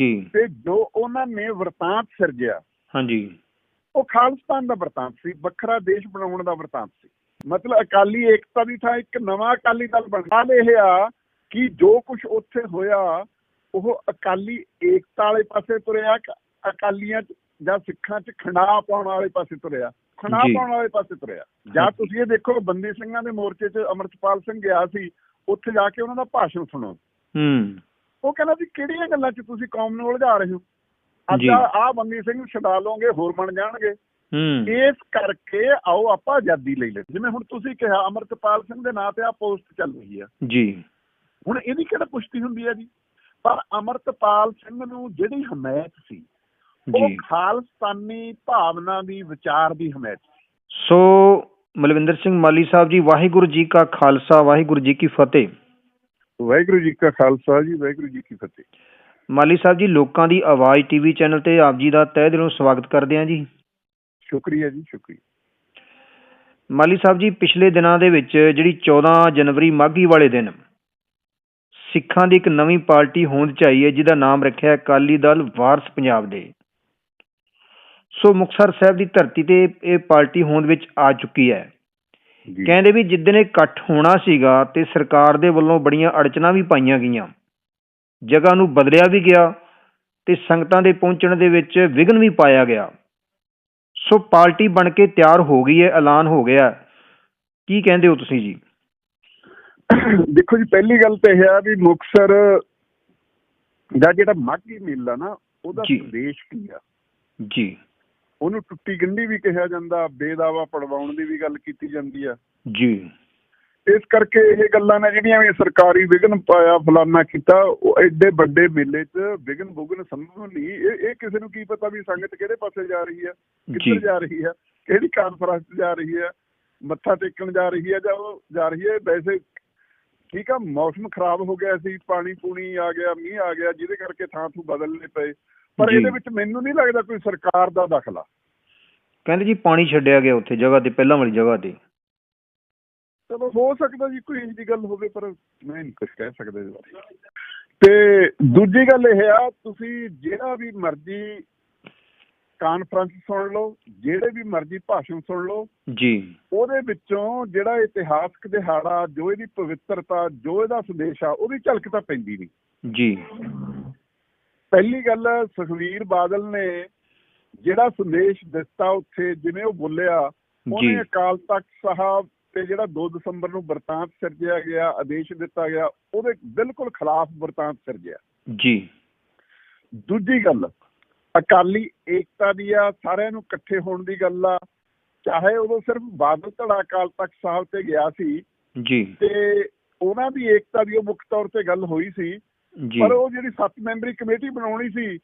ਜੀ ਤੇ ਜੋ ਉਹਨਾਂ ਨੇ ਵਰਤਾਂਤ ਸਿਰਜਿਆ ਹਾਂਜੀ। ਉਹ ਖਾਲਿਸਤਾਨ ਦਾ ਵਰਤਾਂਤ ਸੀ ਵੱਖਰਾ ਦੇਸ਼ ਬਣਾਉਣ ਦਾ ਵਰਤਾਂਤ ਸੀ। ਮਤਲਬ ਅਕਾਲੀ ਏਕਤਾ ਦੀ ਥਾਂ ਇੱਕ ਨਵਾਂ ਅਕਾਲੀ ਦਲ ਬਣ ਹਾਲ ਇਹ ਆ ਕਿ ਜੋ ਕੁਝ ਉੱਥੇ ਹੋਇਆ ਉਹ ਅਕਾਲੀ ਏਕਤਾ ਵਾਲੇ ਪਾਸੇ ਤੁਰਿਆ ਕਿ ਅਕਾਲੀਆਂ ਜਾਂ ਸਿੱਖਾਂ 'ਚ ਖੰਡਾ ਪਾਉਣ ਵਾਲੇ ਪਾਸੇ ਤੁਰਿਆ ਖੰਡਾ। ਪਾਉਣ ਵਾਲੇ ਪਾਸੇ ਤੁਰਿਆ। ਜਾਂ। ਤੁਸੀਂ ਇਹ ਦੇਖੋ ਬੰਦੀ ਸਿੰਘਾਂ ਦੇ ਮੋਰਚੇ 'ਚ ਅਮਰਤਪਾਲ ਸਿੰਘ ਗਿਆ ਸੀ ਉੱਥੇ ਜਾ ਕੇ ਉਹਨਾਂ ਦਾ ਭਾਸ਼ਣ ਸੁਣੋ। ਹੂੰ। ਉਹ ਕਹਿੰਦਾ ਵੀ ਕਿਹੜੀਆਂ ਗੱਲਾਂ 'ਚ ਤੁਸੀਂ ਕੌਮ ਨੂੰ ਉਲਝਾ ਰਹੇ ਹੋ? ਅੱਜ। ਆ ਬੰਦੀ ਸਿੰਘ ਛਡਾ ਲਓਗੇ ਹੋਰ ਬਣ ਜਾਣਗੇ। ਹੂੰ। ਇਸ ਕਰਕੇ ਆਓ ਆਪਾਂ ਆਜ਼ਾਦੀ ਲਈ ਲੈ ਜਿਵੇਂ ਹੁਣ ਤੁਸੀਂ ਕਿਹਾ ਅਮਰਤਪਾਲ ਸਿੰਘ ਦੇ ਨਾਂ ਤੇ ਆ ਪੋਸਟ ਚੱਲ ਰਹੀ ਆ। ਜੀ। ਹੁਣ ਇਹਦੀ ਕਿਹੜਾ ਪੁਸ਼ਟੀ ਹੁੰਦੀ ਹੈ ਜੀ? ਪਰ ਅਮਰਤਪਾਲ ਸਿੰਘ ਨੂੰ ਜਿਹੜੀ ਹਮਾਇਤ ਸੀ ਉਹ ਖਾਲਸਤਾਨੀ ਭਾਵਨਾ ਦੀ ਵਿਚਾਰ ਦੀ ਹਮਾਇਤ ਸੀ। ਸੋ ਮਲਵਿੰਦਰ ਸਿੰਘ ਮਾਲੀ ਸਾਹਿਬ ਜੀ ਵਾਹਿਗੁਰੂ ਜੀ ਕਾ ਖਾਲਸਾ ਵਾਹਿਗੁਰੂ ਜੀ ਕੀ ਫਤਿਹ। ਵਾਹਿਗੁਰੂ ਜੀ ਕਾ ਖਾਲਸਾ ਜੀ ਵਾਹਿਗੁਰੂ ਜੀ ਕੀ ਫਤਿਹ। ਮਾਲੀ ਸਾਹਿਬ ਜੀ ਲੋਕਾਂ ਦੀ ਆਵਾਜ਼ ਟੀਵੀ ਚੈਨਲ ਤੇ ਆਪ ਜੀ ਦਾ ਤਹਿ ਦਿਲੋਂ ਸਵਾਗਤ ਕਰਦੇ ਹਾਂ ਜੀ। ਸ਼ੁਕਰੀਆ ਜੀ ਸ਼ੁਕਰੀਆ। ਮਾਲੀ ਸਾਹਿਬ ਜੀ ਪਿਛਲੇ ਦਿਨਾਂ ਦੇ ਵਿੱਚ ਜਿਹੜੀ 14 ਜਨਵਰੀ ਮਾਘੀ ਵਾਲੇ ਦਿਨ ਸਿੱਖਾਂ ਦੀ ਇੱਕ ਨਵੀਂ ਪਾਰਟੀ ਹੋਂਦ ਚ ਆਈ ਹੈ ਜਿਹਦਾ ਨਾਮ ਰੱਖਿਆ ਅਕਾਲੀ ਦਲ ਵਾਰਸ ਪੰਜਾਬ ਦੇ। ਸੋ ਮੁਕਤਸਰ ਸਾਹਿਬ ਦੀ ਧਰਤੀ ਤੇ ਇਹ ਪਾਰਟੀ ਹੋਂਦ ਵਿੱਚ ਆ ਚੁੱਕੀ ਹੈ। ਕਹਿੰਦੇ ਵੀ ਜਿੱਦਣ ਇਹ ਇਕੱਠ ਹੋਣਾ ਸੀਗਾ ਤੇ ਸਰਕਾਰ ਦੇ ਵੱਲੋਂ ਬੜੀਆਂ ਅੜਚਨਾਂ ਵੀ ਪਾਈਆਂ ਗਈਆਂ ਜਗ੍ਹਾ ਨੂੰ ਬਦਲਿਆ ਵੀ ਗਿਆ ਤੇ ਸੰਗਤਾਂ ਦੇ ਪਹੁੰਚਣ ਦੇ ਵਿੱਚ ਵਿਘਨ ਵੀ ਪਾਇਆ ਗਿਆ। ਸੋ ਪਾਰਟੀ ਬਣ ਕੇ ਤਿਆਰ ਹੋ ਗਈ ਹੈ ਐਲਾਨ ਹੋ ਗਿਆ। ਕੀ ਕਹਿੰਦੇ ਹੋ ਤੁਸੀਂ ਜੀ? ਦੇਖੋ ਜੀ ਪਹਿਲੀ ਗੱਲ ਤਾਂ ਇਹ ਆ ਵੀ ਮੁਕਸਰ ਦਾ ਜਿਹੜਾ ਮਾਘੀ ਮੇਲਾ ਨਾ ਉਹਦਾ। ਸੰਦੇਸ਼ ਕੀ ਆ? ਜੀ। ਉਹਨੂੰ ਟੁੱਟੀ ਗੰਢੀ ਵੀ ਕਿਹਾ ਜਾਂਦਾ ਬੇਦਾਵਾ ਪੜਵਾਉਣ ਦੀ ਵੀ ਗੱਲ ਕੀਤੀ ਜਾਂਦੀ ਆ। ਜੀ। ਇਸ ਕਰਕੇ ਇਹ ਗੱਲਾਂ ਨੇ ਜਿਹੜੀਆਂ ਵੀ ਸਰਕਾਰੀ ਵਿਘਨ ਪਾਇਆ ਫਲਾਨਾ ਕੀਤਾ ਉਹ ਐਡੇ ਵੱਡੇ ਮੇਲੇ 'ਚ ਵਿਘਨ ਬੁਗਨ ਸੰਭਵ ਨਹੀਂ। ਇਹ ਇਹ ਕਿਸੇ ਨੂੰ ਕੀ ਪਤਾ ਵੀ ਸੰਗਤ ਕਿਹੜੇ ਪਾਸੇ ਜਾ ਰਹੀ ਆ ਕਿੱਧਰ ਜਾ ਰਹੀ ਆ ਕਿਹੜੀ ਕਾਨਫਰੰਸ ਜਾ ਰਹੀ ਆ ਮੱਥਾ ਟੇਕਣ ਜਾ ਰਹੀ ਆ ਜਾਂ ਉਹ ਜਾ ਰਹੀ ਹੈ ਵੈਸੇ ਠੀਕ ਆ ਮੌਸਮ ਖਰਾਬ ਹੋ ਗਿਆ ਸੀ ਪਾਣੀ ਪੂਣੀ ਆ ਗਿਆ ਮੀਂਹ ਆ ਗਿਆ ਜਿਹਦੇ ਕਰਕੇ ਥਾਂ ਥੂ ਬਦਲਨੇ ਪਏ। ਪਰ। ਇਹਦੇ ਵਿੱਚ ਮੈਨੂੰ ਨਹੀਂ ਲੱਗਦਾ ਕੋਈ ਸਰਕਾਰ ਦਾ ਦਖਲ। ਕਹਿੰਦੇ ਜੀ ਪਾਣੀ ਛੱਡਿਆ ਗਿਆ ਉੱਥੇ ਜਗ੍ਹਾ ਤੇ ਪਹਿਲਾਂ ਵਾਲੀ ਜਗ੍ਹਾ ਤੇ। ਚਲੋ ਹੋ ਸਕਦਾ ਜੀ ਕੋਈ ਇੰਜ ਦੀ ਗੱਲ ਹੋਵੇ ਪਰ ਮੈਂ ਨਹੀਂ ਕੁਝ ਕਹਿ ਸਕਦਾ ਇਸ ਬਾਰੇ। ਤੇ ਦੂਜੀ ਗੱਲ ਇਹ ਆ ਤੁਸੀਂ ਜਿਹੜਾ ਵੀ ਮਰਜ਼ੀ ਕਾਨਫਰੰਸ ਸੁਣ ਲਓ ਜਿਹੜੇ ਵੀ ਮਰਜ਼ੀ ਭਾਸ਼ਣ ਸੁਣ ਲਓ ਜੀ। ਉਹਦੇ ਵਿੱਚੋਂ ਜਿਹੜਾ ਇਤਿਹਾਸਕ ਦਿਹਾੜਾ ਜੋ ਇਹਦੀ ਪਵਿੱਤਰਤਾ ਜੋ ਇਹਦਾ ਸੰਦੇਸ਼ ਆ ਉਹਦੀ ਝਲਕ ਤਾਂ ਪੈਂਦੀ ਨਹੀਂ। ਜੀ। ਪਹਿਲੀ ਗੱਲ ਸੁਖਵੀਰ ਬਾਦਲ ਨੇ ਜਿਹੜਾ ਸੰਦੇਸ਼ ਦਿੱਤਾ ਉੱਥੇ ਜਿਵੇਂ ਉਹ ਬੋਲਿਆ ਉਹਨੇ ਅਕਾਲ ਤਖਤ ਸਾਹਿਬ ਤੇ ਜਿਹੜਾ 2 ਦਸੰਬਰ ਨੂੰ ਵਰਤਾਂਤ ਸਿਰਜਿਆ ਗਿਆ ਆਦੇਸ਼ ਦਿੱਤਾ ਗਿਆ ਉਹਦੇ ਬਿਲਕੁਲ ਖਿਲਾਫ ਵਰਤਾਂਤ ਸਿਰਜਿਆ। ਜੀ। ਦੂਜੀ ਗੱਲ ਅਕਾਲੀ ਏਕਤਾ ਦੀ ਆ ਸਾਰਿਆਂ ਨੂੰ ਇਕੱਠੇ ਹੋਣ ਦੀ ਗੱਲ ਆ। ਚਾਹੇ ਉਦੋਂ ਸਿਰਫ ਬਾਦਲ ਧੜਾ ਅਕਾਲ ਤਖਤ ਸਾਹਿਬ ਤੇ ਗਿਆ ਸੀ ਜੀ। ਤੇ ਉਹਨਾਂ ਦੀ ਏਕਤਾ ਦੀ ਉਹ ਮੁੱਖ ਤੌਰ ਤੇ ਗੱਲ ਹੋਈ ਸੀ ਪਰ ਉਹ ਜਿਹੜੀ ਸੱਤ ਮੈਂਬਰੀ ਕਮੇਟੀ ਬਣਾਉਣੀ ਸੀ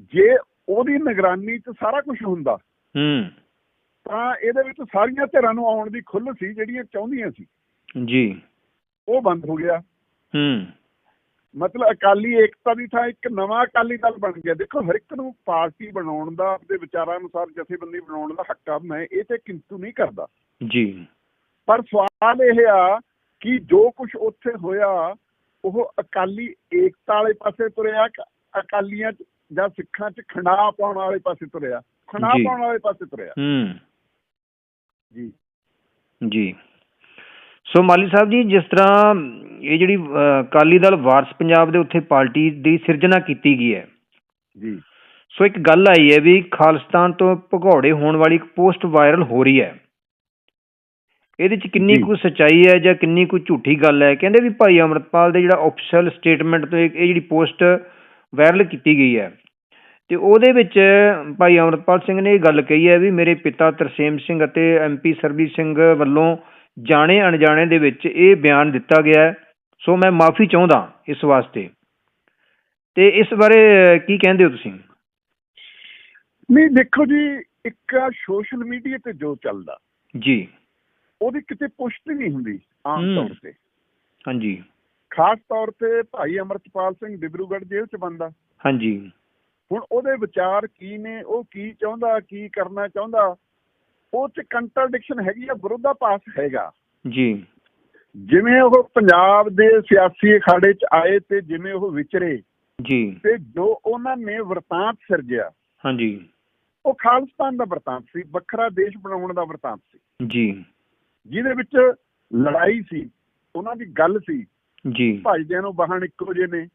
ਜੇ ਉਹਦੀ ਨਿਗਰਾਨੀ 'ਚ ਸਾਰਾ ਕੁਝ ਹੁੰਦਾ ਹੂੰ। ਤਾਂ ਇਹਦੇ ਵਿੱਚ ਸਾਰੀਆਂ ਧਿਰਾਂ ਨੂੰ ਆਉਣ ਦੀ ਖੁੱਲ੍ਹ ਸੀ ਜਿਹੜੀਆਂ ਚਾਹੁੰਦੀਆਂ ਸੀ। ਜੀ। ਉਹ ਬੰਦ ਹੋ ਗਿਆ। ਹੂੰ। ਮਤਲਬ ਅਕਾਲੀ ਏਕਤਾ ਦੀ ਥਾਂ ਇੱਕ ਨਵਾਂ ਅਕਾਲੀ ਦਲ ਬਣ ਗਿਆ। ਦੇਖੋ ਹਰ ਇੱਕ ਨੂੰ ਪਾਰਟੀ ਬਣਾਉਣ ਦਾ ਆਪਣੇ ਵਿਚਾਰਾਂ ਅਨੁਸਾਰ ਜਥੇਬੰਦੀ ਬਣਾਉਣ ਦਾ ਹੱਕ ਆ ਮੈਂ ਇਹ ਤੇ ਕਿੰਤੂ ਨਹੀਂ ਕਰਦਾ। ਜੀ। ਪਰ ਸਵਾਲ ਇਹ ਆ ਕਿ ਜੋ ਕੁਝ ਉੱਥੇ ਹੋਇਆ ਉਹ ਅਕਾਲੀ ਏਕਤਾ ਵਾਲੇ ਪਾਸੇ ਤੁਰਿਆ ਕਿ ਅਕਾਲੀਆਂ 'ਚ ਜਾਂ ਸਿੱਖਾਂ 'ਚ ਖੰਡਾ ਪਾਉਣ ਵਾਲੇ ਪਾਸੇ ਤੁਰਿਆ ਜੀ। ਪਾਉਣ ਵਾਲੇ ਪਾਸੇ ਤੁਰਿਆ। ਹੂੰ। ਜੀ। ਜੀ। ਸੋ ਮਾਲੀ ਸਾਹਿਬ ਜੀ ਜਿਸ ਤਰ੍ਹਾਂ ਇਹ ਜਿਹੜੀ ਅਕਾਲੀ ਦਲ ਵਾਰਸ ਪੰਜਾਬ ਦੇ ਉੱਥੇ ਪਾਰਟੀ ਦੀ ਸਿਰਜਣਾ ਕੀਤੀ ਗਈ ਹੈ। ਜੀ। ਸੋ ਇੱਕ ਗੱਲ ਆਈ ਹੈ ਵੀ ਖਾਲਿਸਤਾਨ ਤੋਂ ਭਗੌੜੇ ਹੋਣ ਵਾਲੀ ਇੱਕ ਪੋਸਟ ਵਾਇਰਲ ਹੋ ਰਹੀ ਹੈ। ਇਹਦੇ ਚ ਕਿੰਨੀ। ਕੁ ਸੱਚਾਈ ਹੈ ਜਾਂ ਕਿੰਨੀ ਕੁ ਝੂਠੀ ਗੱਲ ਹੈ? ਕਹਿੰਦੇ ਵੀ ਭਾਈ ਅਮਰਤਪਾਲ ਦੇ ਜਿਹੜਾ ਆਫੀਸ਼ੀਅਲ ਸਟੇਟਮੈਂਟ ਤੋਂ ਇਹ ਜਿਹੜੀ ਪੋਸਟ ਵਾਇਰਲ ਕੀਤੀ ਗਈ ਹੈ। ਤੇ ਉਹਦੇ ਵਿੱਚ ਭਾਈ ਅਮਰਤਪਾਲ ਸਿੰਘ ਨੇ ਇਹ ਗੱਲ ਕਹੀ ਹੈ ਵੀ ਮੇਰੇ ਪਿਤਾ ਤਰਸੇਮ ਸਿੰਘ ਅਤੇ ਐਮਪੀ ਸਰਬਜੀਤ ਸਿੰਘ ਵੱਲੋਂ ਜਾਣੇ ਅਣਜਾਣੇ ਦੇ ਵਿੱਚ ਇਹ ਬਿਆਨ ਦਿੱਤਾ ਗਿਆ ਹੈ। ਸੋ ਮੈਂ ਮਾਫੀ ਚਾਹੁੰਦਾ ਇਸ ਵਾਸਤੇ। ਤੇ ਇਸ ਬਾਰੇ ਕੀ ਕਹਿੰਦੇ ਹੋ ਤੁਸੀਂ? ਨਹੀਂ ਦੇਖੋ ਜੀ ਇੱਕ ਸੋਸ਼ਲ ਮੀਡੀਆ ਤੇ ਜੋ ਚੱਲਦਾ। ਜੀ। ਉਹਦੀ ਕਿਤੇ ਪੁਸ਼ਟੀ ਨਹੀਂ ਹੁੰਦੀ ਆਮ। ਤੌਰ ਤੇ। ਹਾਂਜੀ। ਖਾਸ ਤੌਰ ਤੇ ਭਾਈ ਅਮਰਤਪਾਲ ਸਿੰਘ ਡਿਬਰੂਗੜ੍ਹ ਜੇਲ੍ਹ 'ਚ ਬੰਦਾ। ਹਾਂਜੀ। ਹੁਣ ਉਹਦੇ ਵਿਚਾਰ ਕੀ ਨੇ ਉਹ ਕੀ ਚਾਹੁੰਦਾ ਕੀ ਕਰਨਾ ਚਾਹੁੰਦਾ ਉਹ 'ਚ ਕੰਟਰਡਿਕਸ਼ਨ ਹੈਗੀ ਆ ਵਿਰੋਧਾਭਾਸ ਹੈਗਾ। ਜੀ। ਜਿਵੇਂ ਉਹ ਪੰਜਾਬ ਦੇ ਸਿਆਸੀ ਅਖਾੜੇ 'ਚ ਆਏ ਤੇ ਜਿਵੇਂ ਉਹ ਵਿਚਰੇ ਜੀ। ਤੇ ਜੋ ਉਹਨਾਂ ਨੇ ਵਰਤਾਂਤ ਸਿਰਜਿਆ। ਹਾਂਜੀ। ਉਹ ਖਾਲਿਸਤਾਨ ਦਾ ਵਰਤਾਂਤ ਸੀ ਵੱਖਰਾ ਦੇਸ਼ ਬਣਾਉਣ ਦਾ ਵਰਤਾਂਤ ਸੀ। ਜੀ। ਜਿਹਦੇ ਵਿੱਚ ਲੜਾਈ ਸੀ ਉਹਨਾਂ ਦੀ ਗੱਲ ਸੀ। ਜੀ। ਭਾਈਦਿਆਂ ਨੂੰ ਬਾਹਣ ਇੱਕੋ ਜਿਹੇ ਨੇ।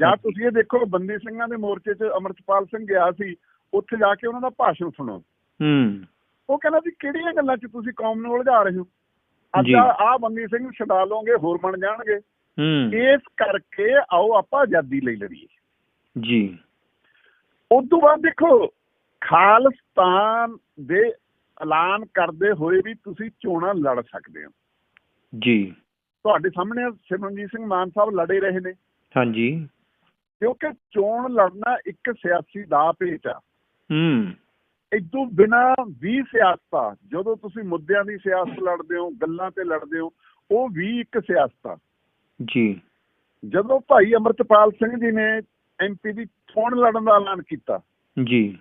ਜਾਂ ਤੁਸੀਂ ਇਹ ਦੇਖੋ ਬੰਦੀ ਸਿੰਘਾਂ ਦੇ ਮੋਰਚੇ 'ਚ ਅਮਰਤਪਾਲ ਸਿੰਘ ਗਿਆ ਸੀ ਉੱਥੇ ਜਾ ਕੇ ਉਹਨਾਂ ਦਾ ਭਾਸ਼ਣ ਸੁਣੋ। ਹੂੰ। ਉਹ ਕਹਿੰਦਾ ਵੀ ਕਿਹੜੀਆਂ ਗੱਲਾਂ 'ਚ ਤੁਸੀਂ ਕੌਮ ਨੂੰ ਉਲਝਾ ਰਹੇ ਹੋ? ਅੱਜ। ਆ ਬੰਦੀ ਸਿੰਘ ਛਡਾ ਲਓਗੇ ਹੋਰ ਬਣ ਜਾਣਗੇ। ਹੂੰ। ਇਸ ਕਰਕੇ ਆਓ ਆਪਾਂ ਆਜ਼ਾਦੀ ਲਈ ਲੜੀਏ। ਜੀ। ਉਸ ਤੋਂ ਬਾਅਦ ਦੇਖੋ ਖਾਲਿਸਤਾਨ ਦੇ ਐਲਾਨ ਕਰਦੇ ਹੋਏ ਵੀ ਤੁਸੀਂ ਚੋਣਾਂ ਲੜ ਸਕਦੇ ਹੋ। ਜੀ। ਤੁਹਾਡੇ ਸਾਹਮਣੇ ਸਿਮਰਨਜੀਤ ਸਿੰਘ ਮਾਨ ਸਾਹਿਬ ਲੜੇ ਰਹੇ ਨੇ। ਹਾਂਜੀ। ਕਿਉਂਕਿ ਚੋਣ ਲੜਨਾ ਇੱਕ ਸਿਆਸੀ ਦਾ ਪੇਚ ਆ। ਹੂੰ। ਇਦੋਂ ਬਿਨਾ ਵੀ ਸਿਆਸਤ ਜਦੋਂ ਤੁਸੀਂ ਮੁੱਦਿਆਂ ਦੀ ਸਿਆਸਤ ਲੜਦੇ ਹੋ ਗੱਲਾਂ ਤੇ ਲੜਦੇ ਹੋ ਉਹ ਵੀ ਇੱਕ ਸਿਆਸਤ। ਆ ਜੀ। ਜਦੋਂ ਭਾਈ ਅਮਰਤਪਾਲ ਸਿੰਘ ਜੀ ਨੇ ਐਮਪੀ ਦੀ ਚੋਣ ਲੜਨ ਦਾ ਐਲਾਨ ਕੀਤਾ ਜੀ।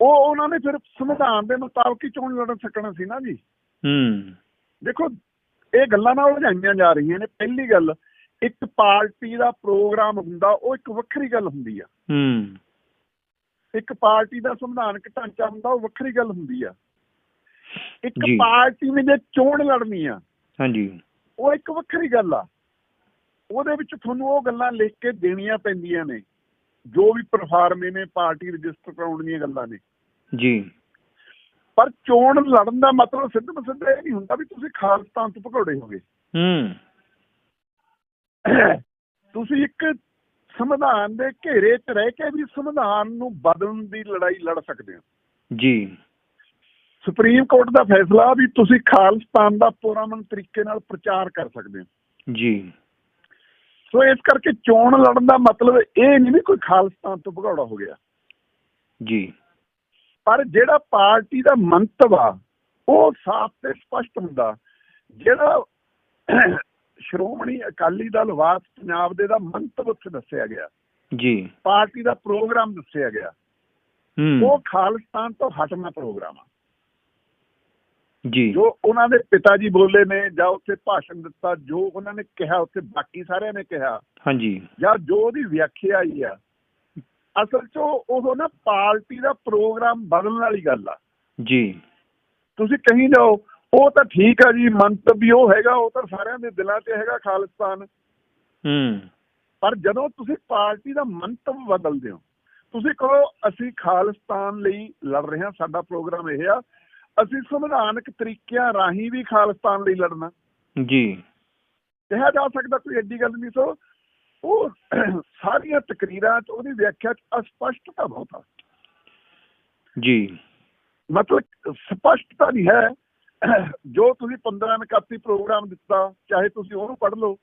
ਉਹ ਉਹਨਾਂ ਨੇ ਫਿਰ ਸੰਵਿਧਾਨ ਦੇ ਮੁਤਾਬਕ ਹੀ ਚੋਣ ਲੜ ਸਕਣਾ ਸੀ ਨਾ ਜੀ। ਹੂੰ। ਦੇਖੋ ਇਹ ਗੱਲਾਂ ਨਾਲ ਉਲਝਾਈਆਂ ਜਾ ਰਹੀਆਂ ਨੇ। ਪਹਿਲੀ ਗੱਲ ਇੱਕ ਪਾਰਟੀ ਦਾ ਪ੍ਰੋਗਰਾਮ ਹੁੰਦਾ ਉਹ ਇੱਕ ਵੱਖਰੀ ਗੱਲ ਹੁੰਦੀ ਆ। ਹੂੰ। ਇੱਕ ਪਾਰਟੀ ਦਾ ਸੰਵਿਧਾਨਕ ਢਾਂਚਾ ਹੁੰਦਾ ਉਹ ਵੱਖਰੀ ਗੱਲ ਹੁੰਦੀ ਆ। ਇੱਕ। ਪਾਰਟੀ ਨੇ ਜੇ ਚੋਣ ਲੜਨੀ ਆ ਹਾਂਜੀ। ਉਹ ਇੱਕ ਵੱਖਰੀ ਗੱਲ ਆ। ਉਹਦੇ ਵਿੱਚ ਤੁਹਾਨੂੰ ਉਹ ਗੱਲਾਂ ਲਿਖ ਕੇ ਦੇਣੀਆਂ ਪੈਂਦੀਆਂ ਨੇ। ਜੋ ਵੀ ਪਰਫਾਰਮੇ ਨੇ ਪਾਰਟੀ ਰਜਿਸਟਰ ਕਰਾਉਣ ਦੀਆਂ ਗੱਲਾਂ ਨੇ। ਜੀ। ਪਰ ਚੋਣ ਲੜਨ ਦਾ ਮਤਲਬ ਸਿੱਧ ਸਿੱਧਾ ਇਹ ਨਹੀਂ ਹੁੰਦਾ ਵੀ ਤੁਸੀਂ ਖਾਲਿਸਤਾਨ ਤੋਂ ਭਗੌੜੇ ਹੋਗੇ ਹੂੰ। ਤੁਸੀਂ ਇੱਕ ਸੰਵਿਧਾਨ ਦੇ ਘੇਰੇ 'ਚ ਰਹਿ ਕੇ ਵੀ ਸੰਵਿਧਾਨ ਨੂੰ ਬਦਲਣ ਦੀ ਲੜਾਈ ਲੜ ਸਕਦੇ ਹੋ। ਜੀ। ਸੁਪਰੀਮ ਕੋਰਟ ਦਾ ਫੈਸਲਾ ਵੀ ਤੁਸੀਂ ਖਾਲਿਸਤਾਨ ਦਾ ਪੁਰਮਨ ਤਰੀਕੇ ਨਾਲ ਪ੍ਰਚਾਰ ਕਰ ਸਕਦੇ ਹੋ। ਜੀ। ਸੋ ਇਸ ਕਰਕੇ ਚੋਣ ਲੜਨ ਦਾ ਮਤਲਬ ਇਹ ਨਹੀਂ ਵੀ ਕੋਈ ਖਾਲਿਸਤਾਨ ਤੋਂ ਭਗੌੜਾ ਹੋ ਗਿਆ। ਜੀ। ਪਰ ਜਿਹੜਾ ਪਾਰਟੀ ਦਾ ਮੰਤਵ ਆ ਉਹ ਸਾਫ਼ ਤੇ ਸਪਸ਼ਟ ਹੁੰਦਾ। ਜਿਹੜਾ ਸ਼੍ਰੋਮਣੀ ਅਕਾਲੀ ਦਲ ਵਾਸ ਪੰਜਾਬ ਦੇ ਦਾ ਮੰਤਵ ਉੱਥੇ ਦੱਸਿਆ ਗਿਆ। ਜੀ। ਪਾਰਟੀ ਦਾ ਪ੍ਰੋਗਰਾਮ ਦੱਸਿਆ ਗਿਆ। ਹੂੰ। ਉਹ ਖਾਲਿਸਤਾਨ ਤੋਂ ਹਟਣਾ ਪ੍ਰੋਗਰਾਮ ਆ। ਜੀ। ਜੋ ਉਹਨਾਂ ਦੇ ਪਿਤਾ ਜੀ ਬੋਲੇ ਨੇ ਜਾਂ ਉੱਥੇ ਭਾਸ਼ਣ ਦਿੱਤਾ ਜੋ ਉਹਨਾਂ ਨੇ ਕਿਹਾ ਉੱਥੇ ਬਾਕੀ ਸਾਰਿਆਂ ਨੇ ਕਿਹਾ। ਹਾਂਜੀ। ਜਾਂ ਜੋ ਉਹਦੀ ਵਿਆਖਿਆ ਆਈ ਆ। ਅਸਲ 'ਚ ਉਹ ਨਾ ਪਾਰਟੀ ਦਾ ਪ੍ਰੋਗਰਾਮ ਬਦਲਣ ਵਾਲੀ ਗੱਲ ਆ। ਜੀ। ਤੁਸੀਂ ਕਹੀਂ ਜਾਓ ਉਹ ਤਾਂ ਠੀਕ ਆ ਜੀ ਮੰਤਵ ਵੀ ਉਹ ਹੈਗਾ ਉਹ ਤਾਂ ਸਾਰਿਆਂ ਦੇ ਦਿਲਾਂ 'ਚ ਹੈਗਾ ਖਾਲਿਸਤਾਨ। ਹੂੰ। ਪਰ ਜਦੋਂ ਤੁਸੀਂ ਪਾਰਟੀ ਦਾ ਮੰਤਵ ਬਦਲਦੇ ਹੋ ਤੁਸੀਂ ਕਹੋ ਅਸੀਂ ਖਾਲਿਸਤਾਨ ਲਈ ਲੜ ਰਹੇ ਹਾਂ ਸਾਡਾ ਪ੍ਰੋਗਰਾਮ ਇਹ ਆ ਅਸੀਂ ਸੰਵਿਧਾਨਕ ਤਰੀਕਿਆਂ ਰਾਹੀਂ ਵੀ ਖਾਲਿਸਤਾਨ ਲਈ ਲੜਨਾ। ਜੀ। ਕਿਹਾ ਜਾ ਸਕਦਾ ਕੋਈ ਐਡੀ ਗੱਲ ਨਹੀਂ ਸੋ ਉਹ ਸਾਰੀਆਂ ਤਕਰੀਰਾਂ 'ਚ ਉਹਦੀ ਵਿਆਖਿਆ 'ਚ ਅਸਪਸ਼ਟਤਾ ਬਹੁਤ ਆ। ਜੀ। ਮਤਲਬ ਸਪਸ਼ਟਤਾ ਨਹੀਂ ਹੈ। ਜੋ ਤੁਸੀਂ 15 ਇਕੱਤੀ ਪ੍ਰੋਗਰਾਮ ਦਿੱਤਾ ਚਾਹੇ ਤੁਸੀਂ ਉਹਨੂੰ ਪੜ੍ਹ ਲਓ